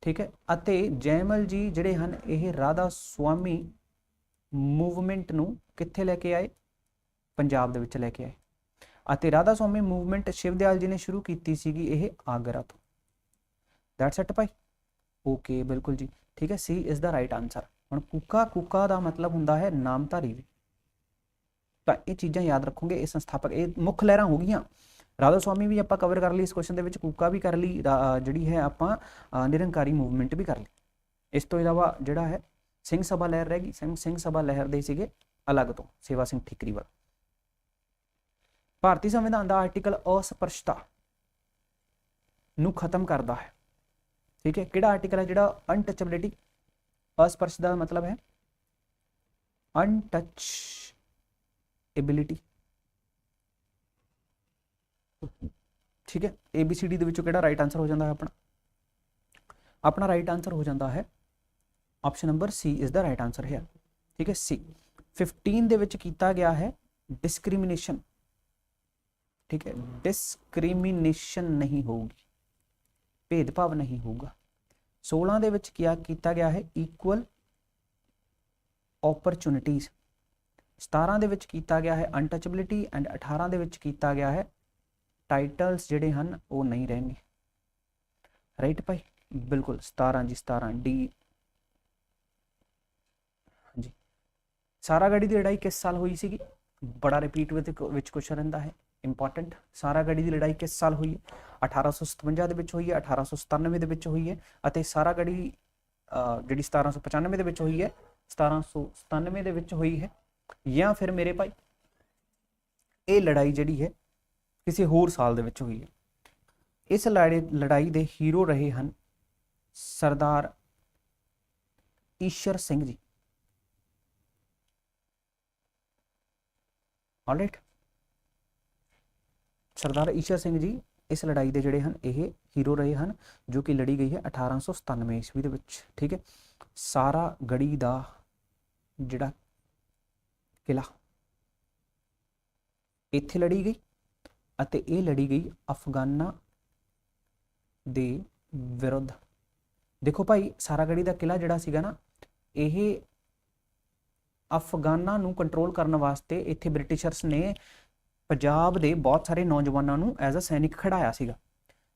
ਠੀਕ ਹੈ? ਅਤੇ ਜੈਮਲ ਜੀ ਜਿਹੜੇ ਹਨ, ਇਹ ਰਾਧਾ ਸੁਆਮੀ ਮੂਵਮੈਂਟ ਨੂੰ ਕਿੱਥੇ ਲੈ ਕੇ ਆਏ? ਪੰਜਾਬ ਦੇ ਵਿੱਚ ਲੈ ਕੇ ਆਏ। ਅਤੇ ਰਾਧਾ ਸਵਾਮੀ ਮੂਵਮੈਂਟ ਸ਼ਿਵਦਿਆਲ ਜੀ ਨੇ ਸ਼ੁਰੂ ਕੀਤੀ ਸੀਗੀ ਇਹ ਆਗਰਾ ਤੋਂ। That's it Bhai. ਓਕੇ ਬਿਲਕੁਲ ਜੀ। ਠੀਕ ਹੈ, C is the right answer ਹੁਣ ਕੁੱਕਾ ਕੁੱਕਾ ਦਾ ਮਤਲਬ ਹੁੰਦਾ ਹੈ ਨਾਮਧਾਰੀ ਵੀ। ਤਾਂ ਇਹ ਚੀਜ਼ਾਂ ਯਾਦ ਰੱਖੋਗੇ, ਇਹ ਸੰਸਥਾਪਕ, ਇਹ ਮੁੱਖ ਲਹਿਰਾਂ ਹੋ ਗਈਆਂ। ਰਾਧਾ ਸਵਾਮੀ ਵੀ ਆਪਾਂ ਕਵਰ ਕਰ ਲਈ, ਇਸ ਕੁਐਸਚਨ ਦੇ ਵਿੱਚ ਕੂਕਾ ਵੀ ਕਰ ਲਈ, ਰਾ- ਜਿਹੜੀ ਹੈ ਆਪਾਂ ਨਿਰੰਕਾਰੀ ਮੂਵਮੈਂਟ ਵੀ ਕਰ ਲਈ। ਇਸ ਤੋਂ ਇਲਾਵਾ ਜਿਹੜਾ ਹੈ, ਸਿੰਘ ਸਭਾ ਲਹਿਰ ਰਹਿ ਗਈ। ਸਿੰਘ ਸਿੰਘ ਸਭਾ ਲਹਿਰ ਦੇ ਸੀਗੇ ਅਲੱਗ ਤੋਂ, ਸੇਵਾ ਸਿੰਘ ਠੀਕਰੀ ਵਾਲਾ ਭਾਰਤੀ ਸੰਵਿਧਾਨ ਦਾ ਆਰਟੀਕਲ ਅਸਪਰਸ਼ਤਾ ਨੂੰ ਖਤਮ ਕਰਦਾ ਹੈ। ਠੀਕ ਹੈ, ਕਿਹੜਾ ਆਰਟੀਕਲ ਹੈ ਜਿਹੜਾ ਅਨਟਚੇਬਿਲਿਟੀ ਅਸਪਰਸ਼ ਦਾ ਮਤਲਬ ਹੈ ਅਨਟਚ ਐਬਿਲਿਟੀ ਠੀਕ ਹੈ ਏ ਬੀ ਸੀ ਡੀ ਦੇ ਵਿੱਚੋਂ ਕਿਹੜਾ ਰਾਈਟ ਆਨਸਰ ਹੋ ਜਾਂਦਾ ਹੈ ਆਪਣਾ? ਆਪਣਾ ਰਾਈਟ ਆਨਸਰ ਹੋ ਜਾਂਦਾ ਹੈ option number C is the right answer ਹੈ ਠੀਕ ਹੈ ਸੀ 15 ਦੇ ਵਿੱਚ ਕੀਤਾ ਗਿਆ ਹੈ ਡਿਸਕ੍ਰਿਮੀਨੇਸ਼ਨ ਠੀਕ ਹੈ ਡਿਸਕ੍ਰਿਮੀਨੇਸ਼ਨ ਨਹੀਂ ਹੋਊਗੀ ਭੇਦਭਾਵ ਨਹੀਂ ਹੋਊਗਾ। 16 ਦੇ ਵਿੱਚ ਕੀ ਕੀਤਾ ਗਿਆ ਹੈ? ਇਕੁਅਲ ਓਪਰਚੁਨਿਟੀਜ਼ 17 ਦੇ ਵਿੱਚ ਕੀਤਾ ਗਿਆ ਹੈ ਅਨਟਚੇਬਿਲਿਟੀ ਐਂਡ 18 ਦੇ ਵਿੱਚ ਕੀਤਾ ਗਿਆ ਹੈ ਟਾਈਟਲਸ ਜਿਹੜੇ ਹਨ ਉਹ ਨਹੀਂ ਰਹਿਣਗੇ। ਰਾਈਟ ਭਾਈ? ਬਿਲਕੁਲ 17 ਜੀ 17 ਡੀ ਹਾਂਜੀ। ਸਾਰਾ ਗੜੀ ਦੀ ਲੜਾਈ ਕਿਸ ਸਾਲ ਹੋਈ ਸੀਗੀ? ਬੜਾ ਰਿਪੀਟ ਵਿੱਚ ਕੁਐਸਚਨ ਰਹਿੰਦਾ ਹੈ। ਇੰਪੋਰਟੈਂਟ ਸਾਰਾ ਗੜੀ ਦੀ ਲੜਾਈ ਕਿਸ ਸਾਲ ਹੋਈ ਹੈ? 1857 ਦੇ ਵਿੱਚ ਹੋਈ ਹੈ 1897 ਦੇ ਵਿੱਚ ਹੋਈ ਹੈ ਅਤੇ ਸਾਰਾ ਗੜੀ ਅਹ, ਜਿਹੜੀ 1795 ਦੇ ਵਿੱਚ ਹੋਈ ਹੈ 1797 ਦੇ ਵਿੱਚ ਹੋਈ ਹੈ ਜਾਂ ਫਿਰ ਮੇਰੇ ਭਾਈ ਇਹ ਲੜਾਈ ਜਿਹੜੀ ਹੈ ਕਿਸੇ ਹੋਰ ਸਾਲ ਦੇ ਵਿੱਚ ਹੋਈ ਹੈ। ਇਸ ਲੜਾਈ ਲੜਾਈ ਦੇ ਹੀਰੋ ਰਹੇ ਹਨ ਸਰਦਾਰ ਈਸ਼ਰ ਸਿੰਘ ਜੀ। ਆਲਰਾਈਟ ਸਰਦਾਰ ਈਸ਼ਰ ਸਿੰਘ ਜੀ ਇਸ ਲੜਾਈ ਦੇ ਜਿਹੜੇ ਹਨ, ਇਹ ਹੀਰੋ ਰਹੇ ਹਨ, ਜੋ ਕਿ ਲੜੀ ਗਈ ਹੈ 1897 ਈਸਵੀ ਦੇ ਵਿੱਚ, ਠੀਕ ਹੈ। ਸਾਰਾ ਗੜੀ ਦਾ ਜਿਹੜਾ ਕਿਲਾ ਇੱਥੇ ਲੜੀ ਗਈ ਅਤੇ ਇਹ ਲੜੀ ਗਈ ਅਫਗਾਨਾਂ ਦੇ ਵਿਰੁੱਧ। ਦੇਖੋ ਭਾਈ ਸਾਰਾਗੜੀ ਦਾ ਕਿਲਾ ਜਿਹੜਾ ਸੀਗਾ ਨਾ, ਇਹ ਅਫਗਾਨਾਂ ਨੂੰ ਕੰਟਰੋਲ ਕਰਨ ਵਾਸਤੇ ਇੱਥੇ ਬ੍ਰਿਟਿਸ਼ਰਸ ਨੇ ਪੰਜਾਬ ਦੇ ਬਹੁਤ ਸਾਰੇ ਨੌਜਵਾਨਾਂ ਨੂੰ ਐਜ਼ ਅ ਸੈਨਿਕ ਖੜਾਇਆ ਸੀਗਾ,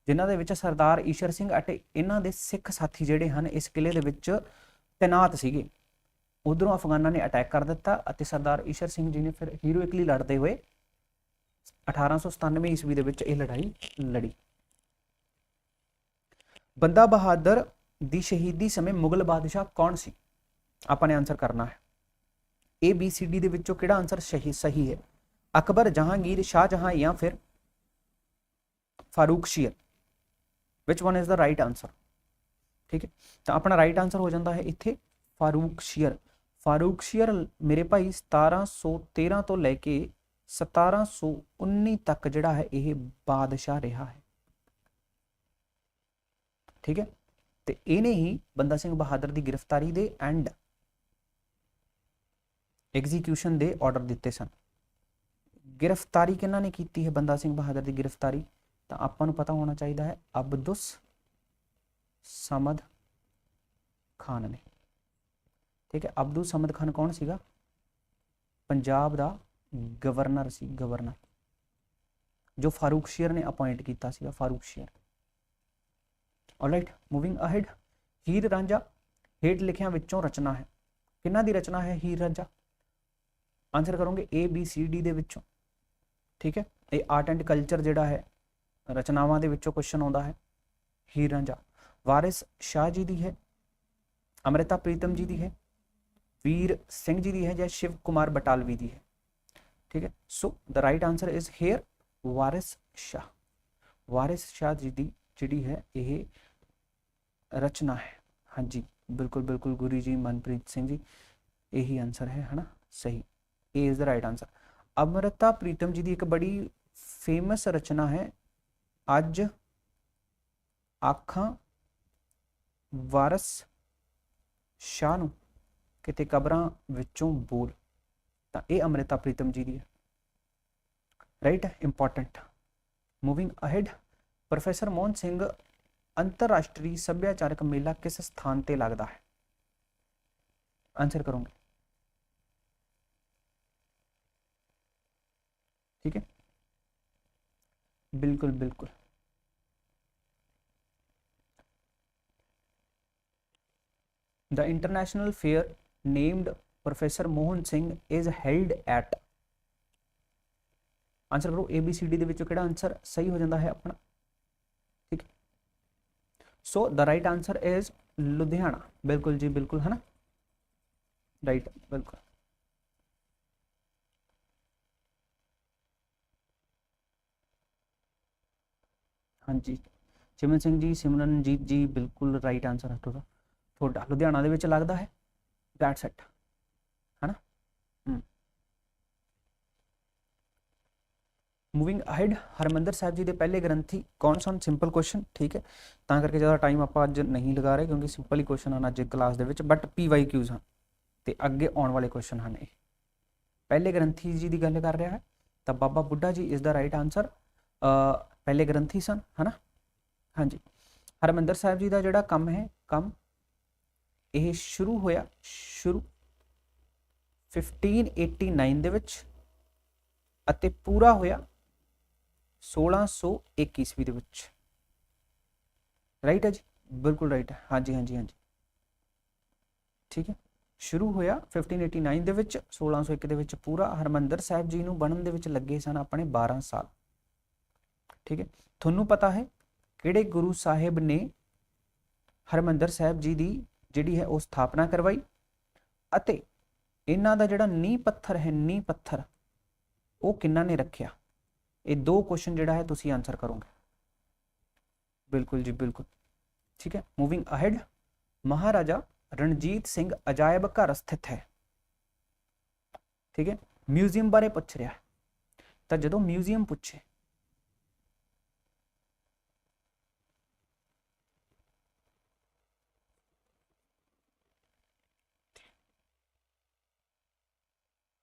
ਜਿਨ੍ਹਾਂ ਦੇ ਵਿੱਚ ਸਰਦਾਰ ਈਸ਼ਰ ਸਿੰਘ ਅਤੇ ਇਹਨਾਂ ਦੇ ਸਿੱਖ ਸਾਥੀ ਜਿਹੜੇ ਹਨ, ਇਸ ਕਿਲੇ ਦੇ ਵਿੱਚ ਤੈਨਾਤ ਸੀਗੇ। ਉਧਰੋਂ ਅਫਗਾਨਾਂ ਨੇ ਅਟੈਕ ਕਰ ਦਿੱਤਾ ਅਤੇ ਸਰਦਾਰ ਈਸ਼ਰ ਸਿੰਘ ਜੀ ਨੇ ਫਿਰ ਹੀਰੋਇਕਲੀ ਲੜਦੇ ਹੋਏ 1897 ਈਸਵੀ ਦੇ ਵਿੱਚ ਇਹ ਲੜਾਈ ਲੜੀ। ਬੰਦਾ ਬਹਾਦਰ ਦੀ ਸ਼ਹੀਦੀ ਸਮੇਂ ਮੁਗਲ ਬਾਦਸ਼ਾਹ ਕੌਣ ਸੀ? ਆਪਾਂ ਨੇ ਆਨਸਰ ਕਰਨਾ ਹੈ। A ਬੀ ਸੀ ਡੀ ਦੇ ਵਿੱਚੋਂ ਕਿਹੜਾ ਆਨਸਰ ਸਹੀ ਸਹੀ ਹੈ? ਅਕਬਰ ਜਹਾਂਗੀਰ ਸ਼ਾਹਜਹਾਂ ਜਾਂ ਫਿਰ Farrukh Siyar which one is the right answer? ਠੀਕ ਹੈ? ਤਾਂ ਆਪਣਾ ਰਾਈਟ ਆਨਸਰ ਹੋ ਜਾਂਦਾ ਹੈ ਇੱਥੇ ਫਾਰੂਕ ਸ਼ੀਅਰ। ਫਾਰੂਕ ਸ਼ੀਰ ਮੇਰੇ ਭਾਈ 1713 ਤੋਂ ਲੈ ਕੇ 1719 ਤੱਕ ਜਿਹੜਾ ਹੈ ਇਹ ਬਾਦਸ਼ਾਹ ਰਿਹਾ ਹੈ। ਠੀਕ ਹੈ? ਤੇ ਇਹਨੇ ਹੀ ਬੰਦਾ ਸਿੰਘ ਬਹਾਦਰ ਦੀ ਗ੍ਰਿਫਤਾਰੀ ਦੇ ਐਂਡ ਐਗਜ਼ੀਕਿਊਸ਼ਨ ਦੇ ਆਰਡਰ ਦਿੱਤੇ ਸਨ। ਗ੍ਰਿਫਤਾਰੀ ਕਿਹਨਾਂ ਨੇ ਕੀਤੀ ਹੈ? ਬੰਦਾ ਸਿੰਘ ਬਹਾਦਰ ਦੀ ਗ੍ਰਿਫਤਾਰੀ। ਤਾਂ ਆਪਾਂ ਨੂੰ ਪਤਾ ਹੋਣਾ ਚਾਹੀਦਾ ਹੈ, ਅਬਦੁਸ ਸਮਦ ਖਾਨ ਨੇ। ਠੀਕ ਹੈ ਅਬਦੁਲ ਸਮਦ ਖਾਨ ਕੌਣ ਸੀਗਾ? ਪੰਜਾਬ ਦਾ ਗਵਰਨਰ ਸੀ, ਗਵਰਨਰ। ਜੋ ਫਾਰੂਕ ਸ਼ੇਰ ਨੇ ਅਪਾਇੰਟ ਕੀਤਾ ਸੀਗਾ, Farooq Sher. Alright moving ahead Heer Ranjha ਹੇਠ ਲਿਖਿਆਂ ਵਿੱਚੋਂ ਰਚਨਾ ਹੈ। ਕਿਹਨਾਂ ਦੀ ਰਚਨਾ ਹੈ ਹੀਰ ਰਾਂਝਾ? ਆਨਸਰ ਕਰੋਗੇ A, B, C, D ਦੇ ਵਿੱਚੋਂ। ਠੀਕ ਹੈ? ਇਹ ਆਰਟ ਐਂਡ ਕਲਚਰ ਜਿਹੜਾ ਹੈ, ਰਚਨਾਵਾਂ ਦੇ ਵਿੱਚੋਂ ਕੁਐਸਚਨ ਆਉਂਦਾ ਹੈ, ਹੀਰ ਰਾਂਝਾ ਵਾਰਿਸ ਸ਼ਾਹ ਜੀ ਦੀ ਹੈ, ਅਮ੍ਰਿਤਾ ਪ੍ਰੀਤਮ ਜੀ ਦੀ ਹੈ, ਵੀਰ ਸਿੰਘ ਜੀ ਦੀ ਹੈ ਜਾਂ ਸ਼ਿਵ ਕੁਮਾਰ ਬਟਾਲਵੀ ਦੀ ਹੈ। ਠੀਕ ਹੈ? So the right answer is here Waris Shah. Waris Shah ji ਦੀ ਜਿਹੜੀ ਹੈ, ਇਹ ਰਚਨਾ ਹੈ। ਹਾਂਜੀ, ਬਿਲਕੁਲ ਬਿਲਕੁਲ ਗੁਰੂ ਜੀ, ਮਨਪ੍ਰੀਤ ਸਿੰਘ ਜੀ, ਇਹੀ ਆਨਸਰ ਹੈ, ਹਨਾ? ਸਹੀ। ਇਹ is the right answer Amrita Pritam ji ਦੀ ਇੱਕ ਬੜੀ ਫੇਮਸ ਰਚਨਾ ਹੈ। ਅੱਜ ਆਖਾਂ ਵਾਰਸ ਸ਼ਾਹ ਨੂੰ ਕਿਤੇ ਕਬਰਾਂ ਵਿੱਚੋਂ ਬੋਲ। ਤਾਂ ਇਹ ਅਮ੍ਰਿਤਾ ਪ੍ਰੀਤਮ ਜੀ ਦੀ ਹੈ। Right important moving ahead professor Mohan Singh ਅੰਤਰਰਾਸ਼ਟਰੀ ਸੱਭਿਆਚਾਰਕ ਮੇਲਾ ਕਿਸ ਸਥਾਨ ਤੇ ਲੱਗਦਾ ਹੈ? ਆਨਸਰ ਕਰੋਗੇ। ਠੀਕ ਹੈ ਬਿਲਕੁਲ ਬਿਲकुल The international fair named Professor Mohan Singh is held at answer ਕਰੋ A, B, C, D ਦੇ ਵਿੱਚੋਂ ਕਿਹੜਾ ਆਨਸਰ ਸਹੀ ਹੋ ਜਾਂਦਾ ਹੈ ਆਪਣਾ? ਠੀਕ so the right answer is Ludhiana ਬਿਲਕੁਲ ਜੀ, ਬਿਲਕੁਲ, ਹੈ ਨਾ? ਰਾਈਟ ਬਿਲਕੁਲ। ਹਾਂਜੀ। ਚਿਮਨ ਸਿੰਘ ਜੀ, ਸਿਮਰਨਜੀਤ ਜੀ, ਬਿਲਕੁਲ ਰਾਈਟ ਆਨਸਰ ਹੈ ਤੁਹਾਡਾ। ਤੁਹਾਡਾ ਲੁਧਿਆਣਾ ਦੇ ਵਿੱਚ ਲੱਗਦਾ ਹੈ। ਦੈਟਸ ਇਟ ਹੈਨਾ? ਮੂਵਿੰਗ ਅਹੈਡ ਹਰਮੰਦਰ ਸਾਹਿਬ ਜੀ ਦੇ ਪਹਿਲੇ ਗ੍ਰੰਥੀ, ਕੌਣ ਸਨ? ਸਿੰਪਲ ਕੁਐਸਚਨ ਠੀਕ ਹੈ। ਤਾਂ ਕਰਕੇ ਜ਼ਿਆਦਾ ਟਾਈਮ ਆਪਾਂ ਅੱਜ ਨਹੀਂ ਲਗਾ ਰਹੇ, ਕਿਉਂਕਿ ਸਿੰਪਲ ਹੀ ਕੁਐਸਚਨ ਹਨ ਅੱਜ ਕਲਾਸ ਦੇ ਵਿੱਚ ਬਟ ਪੀਵਾਈ ਕਿਊਜ਼ ਹਨ। ਤੇ ਅੱਗੇ ਆਉਣ ਵਾਲੇ ਕੁਐਸਚਨ ਹਨ ਇਹ। ਪਹਿਲੇ ਗ੍ਰੰਥੀ ਜੀ ਦੀ ਗੱਲ ਕਰ ਰਿਹਾ ਹੈ, ਤਾਂ ਬਾਬਾ ਬੁੱਢਾ ਜੀ, ਇਸ ਦਾ ਰਾਈਟ ਆਨਸਰ ਪਹਿਲੇ ਗ੍ਰੰਥੀ ਸਨ, ਹਨਾ? ਹਾਂਜੀ। ਹਰਮੰਦਰ ਸਾਹਿਬ ਜੀ ਦਾ ਜਿਹੜਾ ਕੰਮ ਹੈ, ਕੰਮ ਇਹ ਸ਼ੁਰੂ ਹੋਇਆ, ਸ਼ੁਰੂ 1589 ਦੇ ਵਿੱਚ ਅਤੇ ਪੂਰਾ ਹੋਇਆ 1601 ਈਸਵੀ ਦੇ ਵਿੱਚ। ਰਾਈਟ ਹੈ ਜੀ? ਬਿਲਕੁਲ ਰਾਈਟ ਹੈ। ਹਾਂਜੀ ਹਾਂਜੀ ਹਾਂਜੀ। ਠੀਕ ਹੈ? ਸ਼ੁਰੂ ਹੋਇਆ 1589 ਦੇ ਵਿੱਚ 1601 ਦੇ ਵਿੱਚ ਪੂਰਾ। ਹਰਮੰਦਰ ਸਾਹਿਬ ਜੀ ਨੂੰ ਬਣਨ ਦੇ ਵਿੱਚ ਲੱਗੇ ਸਨ ਆਪਣੇ 12 ਸਾਲ। ਠੀਕ ਹੈ? ਤੁਹਾਨੂੰ ਪਤਾ ਹੈ ਕਿਹੜੇ ਗੁਰੂ ਸਾਹਿਬ ਨੇ ਹਰਮੰਦਰ ਸਾਹਿਬ ਜੀ ਦੀ ਜਿਹੜੀ ਹੈ ਉਹ ਸਥਾਪਨਾ ਕਰਵਾਈ ਅਤੇ ਇਹਨਾਂ ਦਾ ਜਿਹੜਾ ਨੀਂਹ ਪੱਥਰ ਹੈ, ਨੀਂਹ ਪੱਥਰ ਉਹ ਕਿੰਨਾ ਨੇ ਰੱਖਿਆ? ਇਹ ਦੋ ਕੁਐਸਚਨ ਜਿਹੜਾ ਹੈ ਤੁਸੀਂ ਆਨਸਰ ਕਰੋਗੇ। ਬਿਲਕੁਲ ਜੀ ਬਿਲਕੁਲ। ਠੀਕ ਹੈ? ਮੂਵਿੰਗ ਅਹੈਡ ਮਹਾਰਾਜਾ ਰਣਜੀਤ ਸਿੰਘ ਅਜਾਇਬ ਘਰ ਸਥਿਤ ਹੈ। ਠੀਕ ਹੈ? ਮਿਊਜ਼ੀਅਮ ਬਾਰੇ ਪੁੱਛ ਰਿਹਾ ਹੈ। ਤਾਂ ਜਦੋਂ ਮਿਊਜ਼ੀਅਮ ਪੁੱਛੇ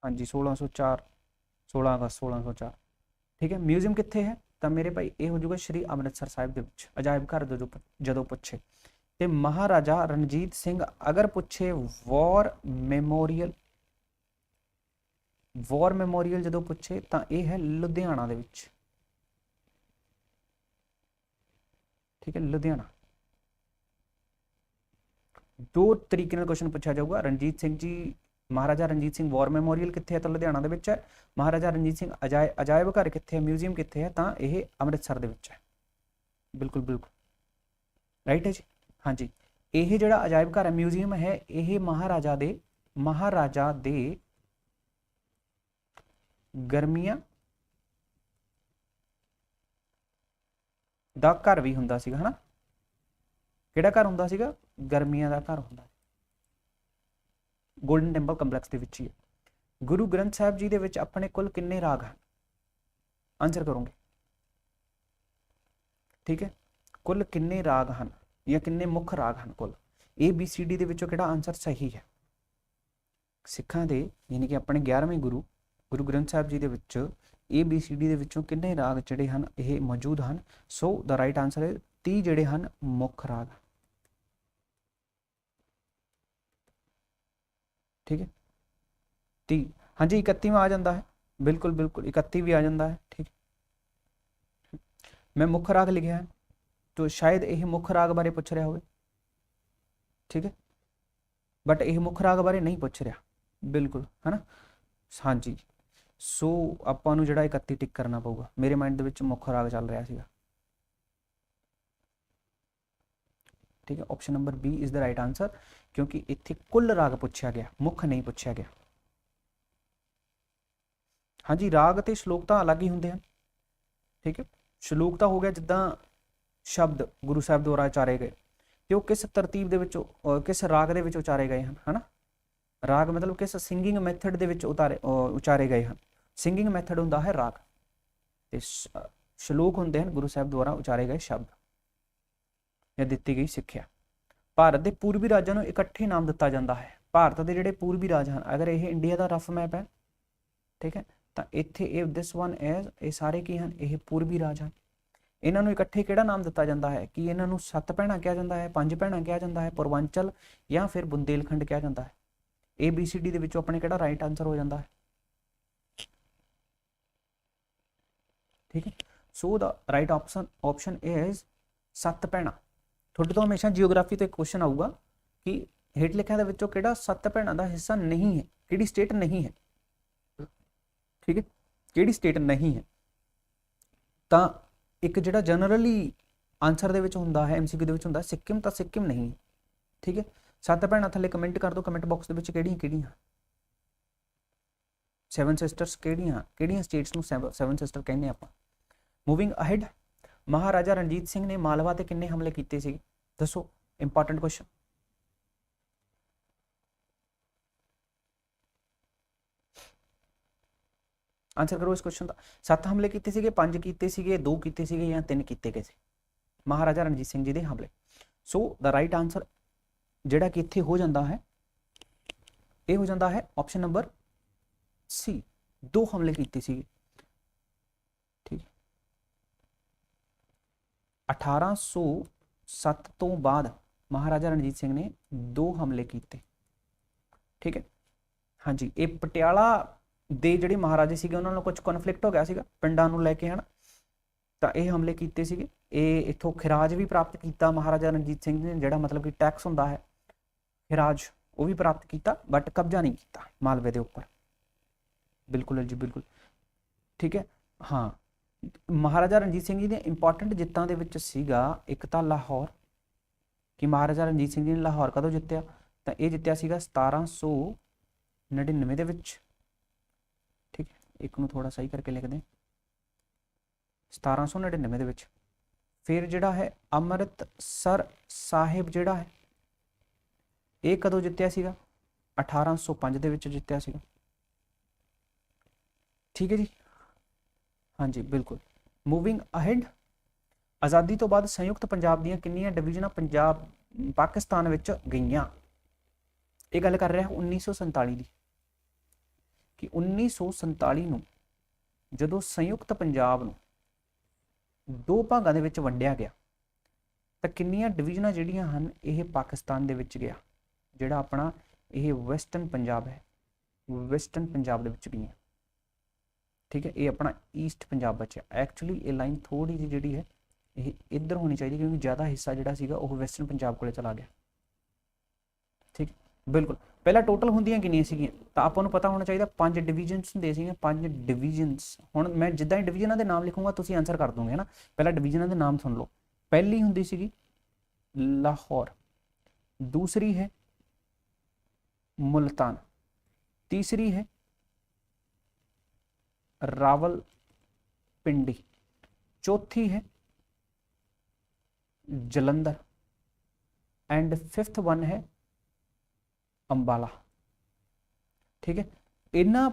ਹਾਂਜੀ 1604 16 ਅਗਸਤ 1604 ਠੀਕ ਹੈ, ਮਿਊਜ਼ੀਅਮ ਕਿੱਥੇ ਹੈ? ਤਾਂ ਮੇਰੇ ਭਾਈ, ਇਹ ਹੋ ਜਾਊਗਾ ਸ਼੍ਰੀ ਅੰਮ੍ਰਿਤਸਰ ਸਾਹਿਬ ਦੇ ਵਿੱਚ, ਅਜਾਇਬ ਘਰ ਜਦੋਂ ਜਦੋਂ ਪੁੱਛੇ। ਤੇ ਮਹਾਰਾਜਾ ਰਣਜੀਤ ਸਿੰਘ ਅਗਰ ਪੁੱਛੇ ਵਾਰ ਮੈਮੋਰੀਅਲ ਵਾਰ ਮੈਮੋਰੀਅਲ ਜਦੋਂ ਪੁੱਛੇ, ਤਾਂ ਇਹ ਹੈ ਲੁਧਿਆਣਾ ਦੇ ਵਿੱਚ। ਠੀਕ ਹੈ, ਲੁਧਿਆਣਾ। ਦੋ ਤਰੀਕੇ ਨਾਲ ਕੁਐਸਚਨ ਪੁੱਛਿਆ ਜਾਊਗਾ। ਰਣਜੀਤ ਸਿੰਘ ਜੀ ਮਹਾਰਾਜਾ ਰਣਜੀਤ ਸਿੰਘ ਵਾਰ ਮੈਮੋਰੀਅਲ ਕਿੱਥੇ ਹੈ ਤਾਂ ਲੁਧਿਆਣਾ ਦੇ ਵਿੱਚ ਹੈ। ਮਹਾਰਾਜਾ ਰਣਜੀਤ ਸਿੰਘ ਅਜਾਇ ਅਜਾਇਬ ਘਰ ਕਿੱਥੇ ਹੈ, ਮਿਊਜ਼ੀਅਮ ਕਿੱਥੇ ਹੈ, ਤਾਂ ਇਹ ਅੰਮ੍ਰਿਤਸਰ ਦੇ ਵਿੱਚ ਹੈ। ਬਿਲਕੁਲ ਬਿਲਕੁਲ। ਰਾਈਟ ਹੈ ਜੀ? ਹਾਂਜੀ। ਇਹ ਜਿਹੜਾ ਅਜਾਇਬ ਘਰ ਹੈ, ਮਿਊਜ਼ੀਅਮ ਹੈ, ਇਹ ਮਹਾਰਾਜਾ ਦੇ ਮਹਾਰਾਜਾ ਦੇ ਗਰਮੀਆਂ ਦਾ ਘਰ ਵੀ ਹੁੰਦਾ ਸੀਗਾ, ਹਨਾ? ਕਿਹੜਾ ਘਰ ਹੁੰਦਾ ਸੀਗਾ? ਗਰਮੀਆਂ ਦਾ ਘਰ ਹੁੰਦਾ ਗੋਲਡਨ ਟੈਂਪਲ ਕੰਪਲੈਕਸ ਦੇ ਵਿੱਚ ਹੀ ਹੈ। ਗੁਰੂ ਗ੍ਰੰਥ ਸਾਹਿਬ ਜੀ ਦੇ ਵਿੱਚ ਆਪਣੇ ਕੁੱਲ ਕਿੰਨੇ ਰਾਗ ਹਨ? ਆਨਸਰ ਕਰੋਗੇ? ਠੀਕ ਹੈ? ਕੁੱਲ ਕਿੰਨੇ ਰਾਗ ਹਨ ਜਾਂ ਕਿੰਨੇ ਮੁੱਖ ਰਾਗ ਹਨ ਕੁੱਲ? A, B, C, D ਦੇ ਵਿੱਚੋਂ ਕਿਹੜਾ ਆਨਸਰ ਸਹੀ ਹੈ? ਸਿੱਖਾਂ ਦੇ, ਯਾਨੀ ਕਿ ਆਪਣੇ 11ਵੇਂ ਗੁਰੂ ਗੁਰੂ ਗ੍ਰੰਥ ਸਾਹਿਬ ਜੀ ਦੇ ਵਿੱਚ A, B, C, D ਦੇ ਵਿੱਚੋਂ ਕਿੰਨੇ ਰਾਗ ਜਿਹੜੇ ਹਨ ਇਹ ਮੌਜੂਦ ਹਨ? ਸੋ ਦਾ ਰਾਈਟ ਆਨਸਰ ਹੈ 30 ਜਿਹੜੇ ਹਨ ਮੁੱਖ ਰਾਗ ਠੀਕ ਹੈ? 30 ਹਾਂਜੀ 31ਵਾਂ ਆ ਜਾਂਦਾ ਹੈ। ਬਿਲਕੁਲ ਬਿਲਕੁਲ 31 ਵੀ ਆ ਜਾਂਦਾ ਹੈ, ਠੀਕ ਹੈ। ਮੈਂ ਮੁੱਖ ਰਾਗ ਲਿਖਿਆ ਹੈ, ਤੋ ਸ਼ਾਇਦ ਇਹ ਮੁੱਖ ਰਾਗ ਬਾਰੇ ਪੁੱਛ ਰਿਹਾ ਹੋਵੇ, ਠੀਕ ਹੈ? ਬਟ ਇਹ ਮੁੱਖ ਰਾਗ ਬਾਰੇ ਨਹੀਂ ਪੁੱਛ ਰਿਹਾ, ਬਿਲਕੁਲ, ਹਨਾ? ਹਾਂਜੀ, ਸੋ ਆਪਾਂ ਨੂੰ ਜਿਹੜਾ 31 ਟਿਕ ਕਰਨਾ ਪਊਗਾ, ਮੇਰੇ ਮਾਈਂਡ ਦੇ ਵਿੱਚ ਮੁੱਖ ਰਾਗ ਚੱਲ ਰਿਹਾ ਸੀਗਾ। ਠੀਕ ਹੈ option number B is the right answer ਕਿਉਂਕਿ ਇੱਥੇ ਕੁੱਲ ਰਾਗ ਪੁੱਛਿਆ ਗਿਆ, ਮੁੱਖ ਨਹੀਂ ਪੁੱਛਿਆ ਗਿਆ। ਹਾਂਜੀ, ਰਾਗ ਤੇ ਸ਼ਲੋਕ ਤਾਂ ਅਲੱਗ ਹੀ ਹੁੰਦੇ ਹਨ, ਠੀਕ ਹੈ। ਸ਼ਲੋਕ ਤਾਂ ਹੋ ਗਿਆ ਜਿੱਦਾਂ ਸ਼ਬਦ ਗੁਰੂ ਸਾਹਿਬ ਦੁਆਰਾ ਉਚਾਰੇ ਗਏ, ਤੇ ਉਹ ਕਿਸ ਤਰਤੀਬ ਦੇ ਵਿੱਚ ਕਿਸ ਰਾਗ ਦੇ ਵਿੱਚ ਉਚਾਰੇ ਗਏ ਹਨ, ਹਨਾ? ਰਾਗ ਮਤਲਬ ਕਿਸ ਸਿੰਗਿੰਗ ਮੈਥਡ ਦੇ ਵਿੱਚ ਉਤਾਰੇ ਉਚਾਰੇ ਗਏ ਹਨ। ਸਿੰਗਿੰਗ ਮੈਥਡ ਹੁੰਦਾ ਹੈ ਰਾਗ, ਤੇ ਸ਼ਲੋਕ ਹੁੰਦੇ ਹਨ ਗੁਰੂ ਸਾਹਿਬ ਦੁਆਰਾ ਉਚਾਰੇ ਗਏ ਸ਼ਬਦ। ਜਾਂ ਦਿੱਤੀ ਗਈ ਸਿੱਖਿਆ। ਭਾਰਤ ਦੇ ਪੂਰਬੀ ਰਾਜਾਂ ਨੂੰ ਇਕੱਠੇ ਨਾਮ ਦਿੱਤਾ ਜਾਂਦਾ ਹੈ। ਭਾਰਤ ਦੇ ਜਿਹੜੇ ਪੂਰਬੀ ਰਾਜ ਹਨ, ਅਗਰ ਇਹ ਇੰਡੀਆ ਦਾ ਰਫ ਮੈਪ ਹੈ, ਠੀਕ ਹੈ, ਤਾਂ ਇੱਥੇ ਇਹ ਦਿਸ ਵਨ ਐਜ਼ ਇਹ ਸਾਰੇ ਕੀ ਹਨ? ਇਹ ਪੂਰਬੀ ਰਾਜ ਹਨ। ਇਹਨਾਂ ਨੂੰ ਇਕੱਠੇ ਕਿਹੜਾ ਨਾਮ ਦਿੱਤਾ ਜਾਂਦਾ ਹੈ? ਕਿ ਇਹਨਾਂ ਨੂੰ ਸੱਤ ਭੈਣਾਂ ਕਿਹਾ ਜਾਂਦਾ ਹੈ, ਪੰਜ ਭੈਣਾਂ ਕਿਹਾ ਜਾਂਦਾ ਹੈ, ਪੂਰਵਾਂਚਲ ਜਾਂ ਫਿਰ ਬੁੰਦੇਲਖੰਡ ਕਿਹਾ ਜਾਂਦਾ ਹੈ? ਏ ਬੀ ਸੀ ਡੀ ਦੇ ਵਿੱਚੋਂ ਆਪਣੇ ਕਿਹੜਾ ਰਾਈਟ ਆਨਸਰ ਹੋ ਜਾਂਦਾ ਹੈ? ਠੀਕ ਹੈ। So the right option option is ਸੱਤ ਭੈਣਾਂ। ਤੁਹਾਡੇ ਤੋਂ ਹਮੇਸ਼ਾ ਜੀਓਗ੍ਰਾਫੀ ਤੋਂ ਇੱਕ ਕੁਐਸਚਨ ਆਊਗਾ ਕਿ ਹੇਠ ਲਿਖਿਆਂ ਦੇ ਵਿੱਚੋਂ ਕਿਹੜਾ ਸੱਤ ਭੈਣਾਂ ਦਾ ਹਿੱਸਾ ਨਹੀਂ ਹੈ? ਕਿਹੜੀ ਸਟੇਟ ਨਹੀਂ ਹੈ? ਠੀਕ ਹੈ? ਕਿਹੜੀ ਸਟੇਟ ਨਹੀਂ ਹੈ? ਤਾਂ ਇੱਕ ਜਿਹੜਾ ਜਨਰਲੀ ਆਨਸਰ ਦੇ ਵਿੱਚ ਹੁੰਦਾ ਹੈ ਐਮਸੀਕਿਊ ਦੇ ਵਿੱਚ ਹੁੰਦਾ ਹੈ, ਸਿੱਕਿਮ ਤਾਂ ਸਿੱਕਿਮ ਨਹੀਂ ਹੈ। ਠੀਕ ਹੈ? ਸੱਤ ਭੈਣਾਂ ਥੱਲੇ ਕਮੈਂਟ ਕਰ ਦਿਓ ਕਮੈਂਟ ਬਾਕਸ ਦੇ ਵਿੱਚ ਕਿਹੜੀਆਂ ਕਿਹੜੀਆਂ? ਸੈਵਨ ਸਿਸਟਰਸ ਕਿਹੜੀਆਂ ਕਿਹੜੀਆਂ ਸਟੇਟਸ ਨੂੰ ਸੈਵਨ ਸਿਸਟਰ ਕਹਿੰਦੇ ਆਪਾਂ? ਮੂਵਿੰਗ ਅਹੈਡ ਮਹਾਰਾਜਾ ਰਣਜੀਤ ਸਿੰਘ ਨੇ ਮਾਲਵਾ ਤੇ ਕਿੰਨੇ ਹਮਲੇ ਕੀਤੇ ਸੀ ਦੱਸੋ ਇੰਪੋਰਟੈਂਟ ਕੁਐਸਚਨ ਆਨਸਰ ਕਰੋ ਇਸ ਕੁਐਸਚਨ ਦਾ ਸੱਤ ਹਮਲੇ ਕੀਤੇ ਸੀਗੇ ਪੰਜ ਕੀਤੇ ਸੀਗੇ ਦੋ ਕੀਤੇ ਸੀਗੇ ਜਾਂ ਤਿੰਨ ਕੀਤੇ ਗਏ ਸੀ ਮਹਾਰਾਜਾ ਰਣਜੀਤ ਸਿੰਘ ਜੀ ਦੇ ਹਮਲੇ ਸੋ ਦਾ ਰਾਈਟ ਆਨਸਰ ਜਿਹੜਾ ਕਿ ਇੱਥੇ ਹੋ ਜਾਂਦਾ ਹੈ ਇਹ ਹੋ ਜਾਂਦਾ ਹੈ ਆਪਸ਼ਨ ਨੰਬਰ ਸੀ ਦੋ ਹਮਲੇ ਕੀਤੇ ਸੀਗੇ ਠੀਕ 1807 ਤੋਂ ਬਾਅਦ ਮਹਾਰਾਜਾ ਰਣਜੀਤ ਸਿੰਘ ਨੇ ਦੋ ਹਮਲੇ ਕੀਤੇ। ਠੀਕ ਹੈ? ਹਾਂਜੀ, ਇਹ ਪਟਿਆਲਾ ਦੇ ਜਿਹੜੇ ਮਹਾਰਾਜੇ ਸੀਗੇ, ਉਹਨਾਂ ਨਾਲ ਕੁਝ ਕਨਫਲਿਕਟ ਹੋ ਗਿਆ ਸੀਗਾ ਪਿੰਡਾਂ ਨੂੰ ਲੈ ਕੇ, ਹਨ? ਤਾਂ ਇਹ ਹਮਲੇ ਕੀਤੇ ਸੀਗੇ। ਇਹ ਇਥੋਂ ਖਿਰਾਜ ਵੀ ਪ੍ਰਾਪਤ ਕੀਤਾ ਮਹਾਰਾਜਾ ਰਣਜੀਤ ਸਿੰਘ ਨੇ, ਜਿਹੜਾ ਮਤਲਬ ਕਿ ਟੈਕਸ ਹੁੰਦਾ ਹੈ। ਖਿਰਾਜ ਉਹ ਵੀ ਪ੍ਰਾਪਤ ਕੀਤਾ ਬਟ ਕਬਜ਼ਾ ਨਹੀਂ ਕੀਤਾ ਮਾਲਵੇ ਦੇ ਉੱਪਰ। ਬਿਲਕੁਲ ਜੀ, ਬਿਲਕੁਲ। ਠੀਕ ਹੈ? ਹਾਂ। ਮਹਾਰਾਜਾ ਰਣਜੀਤ ਸਿੰਘ ਜੀ ਦੇ ਇੰਪੋਰਟੈਂਟ ਜਿੱਤਾਂ ਦੇ ਵਿੱਚ ਸੀਗਾ ਇੱਕ ਤਾਂ ਲਾਹੌਰ, ਕਿ ਮਹਾਰਾਜਾ ਰਣਜੀਤ ਸਿੰਘ ਜੀ ਨੇ ਲਾਹੌਰ ਕਦੋਂ ਜਿੱਤਿਆ? ਤਾਂ ਇਹ ਜਿੱਤਿਆ ਸੀਗਾ 1799 ਦੇ ਵਿੱਚ। ਠੀਕ ਹੈ, ਇੱਕ ਨੂੰ ਥੋੜਾ ਸਹੀ ਕਰਕੇ ਲਿਖਦੇ ਹਾਂ 1799 ਦੇ ਵਿੱਚ। ਫਿਰ ਜਿਹੜਾ ਹੈ ਅੰਮ੍ਰਿਤਸਰ ਸਾਹਿਬ ਜਿਹੜਾ ਹੈ, ਇਹ ਕਦੋਂ ਜਿੱਤਿਆ ਸੀਗਾ? 1805 ਦੇ ਵਿੱਚ ਜਿੱਤਿਆ ਸੀਗਾ। ਠੀਕ ਹੈ ਜੀ। ਹਾਂਜੀ, ਬਿਲਕੁਲ। ਮੂਵਿੰਗ ਅਹੈਡ ਆਜ਼ਾਦੀ ਤੋਂ ਬਾਅਦ ਸੰਯੁਕਤ ਪੰਜਾਬ ਦੀਆਂ ਕਿੰਨੀਆਂ ਡਿਵੀਜ਼ਨਾਂ ਪੰਜਾਬ, ਪਾਕਿਸਤਾਨ ਵਿੱਚ ਗਈਆਂ? ਇਹ ਗੱਲ ਕਰ ਰਿਹਾ 1947 ਦੀ। ਕਿ 1947 ਨੂੰ ਜਦੋਂ ਸੰਯੁਕਤ ਪੰਜਾਬ ਨੂੰ ਦੋ ਭਾਗਾਂ ਦੇ ਵਿੱਚ ਵੰਡਿਆ ਗਿਆ, ਤਾਂ ਕਿੰਨੀਆਂ ਡਿਵੀਜ਼ਨਾਂ ਜਿਹੜੀਆਂ ਹਨ, ਇਹ ਪਾਕਿਸਤਾਨ ਦੇ ਵਿੱਚ ਗਿਆ, ਜਿਹੜਾ ਆਪਣਾ ਇਹ ਵੈਸਟਰਨ ਪੰਜਾਬ ਹੈ। ਵੈਸਟਰਨ ਪੰਜਾਬ ਦੇ ਵਿੱਚ ਗਈਆਂ। ਠੀਕ ਹੈ, ਇਹ ਆਪਣਾ ਈਸਟ ਪੰਜਾਬ ਬਚਿਆ। ਐਕਚੁਅਲੀ ਇਹ ਲਾਈਨ ਥੋੜੀ ਜਿਹੀ ਜਿਹੜੀ ਹੈ, ਇਹ ਇੱਧਰ ਹੋਣੀ ਚਾਹੀਦੀ ਕਿਉਂਕਿ ਜ਼ਿਆਦਾ ਹਿੱਸਾ ਜਿਹੜਾ ਸੀਗਾ ਉਹ ਵੈਸਟਰਨ ਪੰਜਾਬ ਕੋਲੇ ਚਲਾ ਗਿਆ। ਠੀਕ, ਬਿਲਕੁਲ। ਪਹਿਲਾਂ ਟੋਟਲ ਹੁੰਦੀਆਂ ਕਿੰਨੀਆਂ ਸੀਗੀਆਂ? ਤਾਂ ਆਪਾਂ ਨੂੰ ਪਤਾ ਹੋਣਾ ਚਾਹੀਦਾ, ਪੰਜ ਡਿਵੀਜ਼ਨਸ ਹੁੰਦੇ ਸੀਗੇ, ਪੰਜ ਡਿਵੀਜ਼ਨਸ ਹੁਣ ਮੈਂ ਜਿੱਦਾਂ ਹੀ ਡਿਵੀਜ਼ਨਾਂ ਦੇ ਨਾਮ ਲਿਖੂੰਗਾ, ਤੁਸੀਂ ਆਨਸਰ ਕਰ ਦੋਗੇ ਹਨਾ ਪਹਿਲਾਂ ਡਿਵੀਜ਼ਨਾਂ ਦੇ ਨਾਮ ਸੁਣ ਲਓ। ਪਹਿਲੀ ਹੁੰਦੀ ਸੀਗੀ ਲਾਹੌਰ। ਦੂਸਰੀ ਹੈ ਮੁਲਤਾਨ। ਤੀਸਰੀ ਹੈ है रावलपिंडी चौथी है जलंधर एंड फिफ्थ वन है ਅੰਬਾਲਾ ਠੀਕ ਹੈ ਇਹਨਾਂ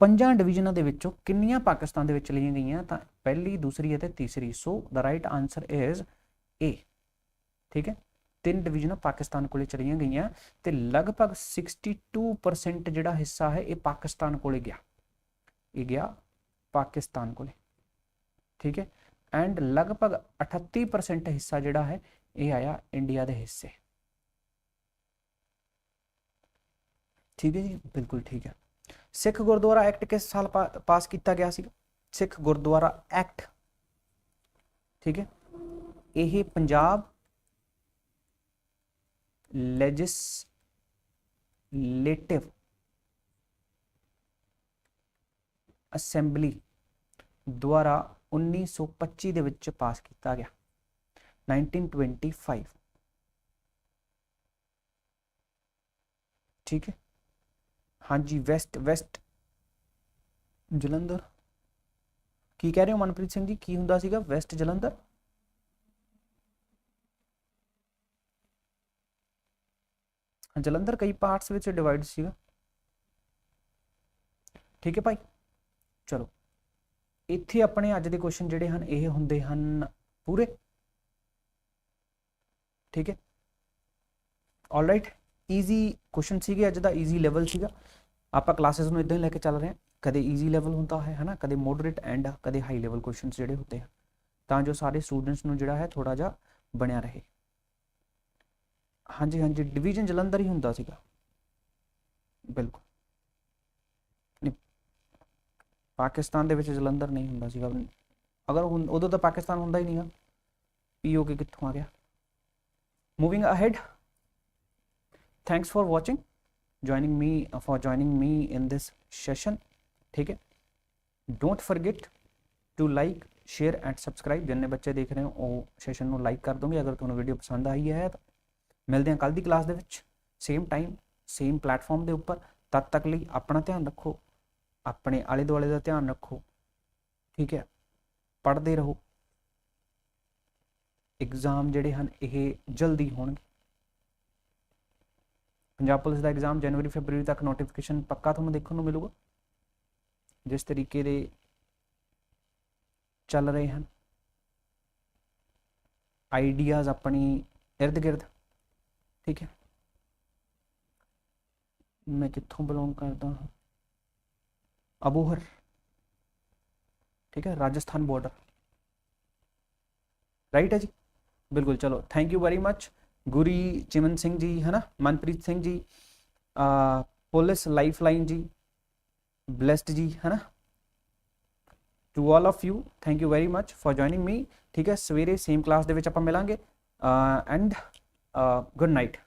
ਪੰਜਾਂ ਡਿਵੀਜ਼ਨਾਂ ਦੇ ਵਿੱਚੋਂ ਕਿੰਨੀਆਂ ਪਾਕਿਸਤਾਨ ਦੇ ਵਿੱਚ ਲਈਆਂ ਗਈਆਂ ਤਾਂ ਪਹਿਲੀ ਦੂਸਰੀ ਅਤੇ ਤੀਸਰੀ so the right answer is A ਠੀਕ ਹੈ ਤਿੰਨ ਡਿਵੀਜ਼ਨਾਂ ਪਾਕਿਸਤਾਨ ਕੋਲੇ ਚਲੀਆਂ ਗਈਆਂ ਤੇ ਲਗਭਗ 62% ਜਿਹੜਾ ਹਿੱਸਾ ਹੈ ਇਹ ਪਾਕਿਸਤਾਨ ਕੋਲੇ ਗਿਆ ਇਹ ਗਿਆ ਪਾਕਿਸਤਾਨ ਕੋਲੇ ਠੀਕ ਹੈ ਐਂਡ ਲਗਭਗ 38% ਹਿੱਸਾ ਜਿਹੜਾ ਹੈ ਇਹ ਆਇਆ ਇੰਡੀਆ ਦੇ ਹਿੱਸੇ ਠੀਕ ਹੈ ਜੀ ਬਿਲਕੁਲ ਠੀਕ ਹੈ ਸਿੱਖ ਗੁਰਦੁਆਰਾ ਐਕਟ ਕਿਸ ਸਾਲ ਪਾ- ਪਾਸ ਕੀਤਾ ਗਿਆ ਸੀ ਸਿੱਖ ਗੁਰਦੁਆਰਾ ਐਕਟ ਠੀਕ ਹੈ ਇਹ ਪੰਜਾਬ ਲੈਜਿਸਲੇਟਿਵ ਅਸੈਂਬਲੀ ਦੁਆਰਾ 1925 ਦੇ ਵਿੱਚ ਪਾਸ ਕੀਤਾ ਗਿਆ। 1925 ਠੀਕ ਹੈ? ਹਾਂਜੀ ਵੈਸਟ ਵੈਸਟ ਜਲੰਧਰ। ਕੀ ਕਹਿ ਰਹੇ ਹੋ ਮਨਪ੍ਰੀਤ ਸਿੰਘ ਜੀ? ਕੀ ਹੁੰਦਾ ਸੀਗਾ? ਵੈਸਟ ਜਲੰਧਰ? ਜਲੰਧਰ ਕਈ ਪਾਰਟਸ ਵਿੱਚ ਡਿਵਾਈਡ ਸੀਗਾ। ਠੀਕ ਹੈ ਭਾਈ? ਚਲੋ। ਇੱਥੇ ਆਪਣੇ ਅੱਜ ਦੇ ਕੁਐਸਚਨ ਜਿਹੜੇ ਹਨ, ਇਹ ਹੁੰਦੇ ਹਨ ਪੂਰੇ। ਠੀਕ ਹੈ? ਆਲਰਾਈਟ ਈਜ਼ੀ ਕੁਐਸਚਨ ਸੀਗੇ, ਅੱਜ ਦਾ ਈਜ਼ੀ ਲੈਵਲ ਸੀਗਾ। ਆਪਾਂ ਕਲਾਸਿਸ ਨੂੰ ਇਦਾਂ ਹੀ ਲੈ ਕੇ ਚੱਲ ਰਹੇ ਹਾਂ। ਕਦੇ ਈਜ਼ੀ ਲੈਵਲ ਹੁੰਦਾ ਹੈ, ਹਨਾ? ਕਦੇ ਮੋਡਰੇਟ ਐਂਡ ਕਦੇ ਹਾਈ ਲੈਵਲ ਕੁਐਸਚਨਸ ਜਿਹੜੇ ਹੁੰਦੇ ਹਨ। ਤਾਂ ਜੋ ਸਾਰੇ ਸਟੂਡੈਂਟਸ ਨੂੰ ਜਿਹੜਾ ਹੈ ਥੋੜਾ ਜਿਹਾ ਬਣਿਆ ਰਹੇ। ਹਾਂਜੀ ਹਾਂਜੀ ਡਿਵੀਜ਼ਨ ਜਲੰਧਰ ਹੀ ਹੁੰਦਾ ਸੀਗਾ। ਬਿਲਕੁਲ ਨਹੀਂ ਪਾਕਿਸਤਾਨ ਦੇ ਵਿੱਚ ਜਲੰਧਰ ਨਹੀਂ ਹੁੰਦਾ ਸੀਗਾ ਅਗਰ ਹੁਣ- ਉਦੋਂ ਤਾਂ ਪਾਕਿਸਤਾਨ ਹੁੰਦਾ ਹੀ ਨਹੀਂਗਾ ਪੀਓਕੇ ਕਿੱਥੋਂ ਆ ਗਿਆ moving ahead thanks for watching joining me uh, for joining me in this session ठीक है don't forget to like share and subscribe ਜਿੰਨੇ ਬੱਚੇ ਦੇਖ ਰਹੇ ਹੋ ਉਹ ਸੈਸ਼ਨ ਨੂੰ ਲਾਈਕ ਕਰ ਦੋਗੇ ਅਗਰ ਤੁਹਾਨੂੰ ਵੀਡੀਓ ਪਸੰਦ ਆਈ ਹੈ ਤਾਂ ਮਿਲਦੇ ਹਾਂ ਕੱਲ ਦੀ ਕਲਾਸ ਦੇ ਵਿੱਚ ਸੇਮ ਟਾਈਮ ਸੇਮ ਪਲੇਟਫਾਰਮ ਦੇ ਉੱਪਰ ਤਦ ਤੱਕ ਲਈ ਆਪਣਾ ਧਿਆਨ ਰੱਖੋ ਆਪਣੇ ਆਲੇ ਦੁਆਲੇ ਦਾ ਧਿਆਨ ਰੱਖੋ। ਠੀਕ ਹੈ? ਪੜ੍ਹਦੇ ਰਹੋ। ਐਗਜ਼ਾਮ ਜਿਹੜੇ ਹਨ, ਇਹ ਜਲਦੀ ਹੋਣਗੇ। ਪੰਜਾਬ ਪੁਲਿਸ ਦਾ ਐਗਜ਼ਾਮ ਜਨਵਰੀ, ਫਰਵਰੀ ਤੱਕ ਨੋਟੀਫਿਕੇਸ਼ਨ ਪੱਕਾ ਤੁਹਾਨੂੰ ਦੇਖਣ ਨੂੰ ਮਿਲੂਗਾ। ਜਿਸ ਤਰੀਕੇ ਦੇ ਚੱਲ ਰਹੇ ਹਨ। ਆਈਡੀਆਜ਼ ਆਪਣੀ ਇਰਦ ਗਿਰਦ ਠੀਕ ਹੈ? ਮੈਂ ਕਿੱਥੋਂ ਬਿਲੋਂਗ ਕਰਦਾ ਹਾਂ? ਅਬੋਹਰ ਠੀਕ ਹੈ ਰਾਜਸਥਾਨ ਬਾਰਡਰ ਰਾਈਟ ਹੈ ਜੀ ਬਿਲਕੁਲ ਚਲੋ thank you very much Guri Chiman Singh ji ਹੈ ਨਾ ਮਨਪ੍ਰੀਤ ਸਿੰਘ ਜੀ ਆ ਪੁਲਿਸ ਲਾਈਫਲਾਈਨ ਜੀ ਬlesed ਜੀ ਹੈ ਨਾ to all of you thank you very much for joining me ਠੀਕ ਹੈ ਸਵੇਰੇ ਸੇਮ ਕਲਾਸ ਦੇ ਵਿੱਚ ਆਪਾਂ ਮਿਲਾਂਗੇ ਐਂਡ ਗੁੱਡ ਨਾਈਟ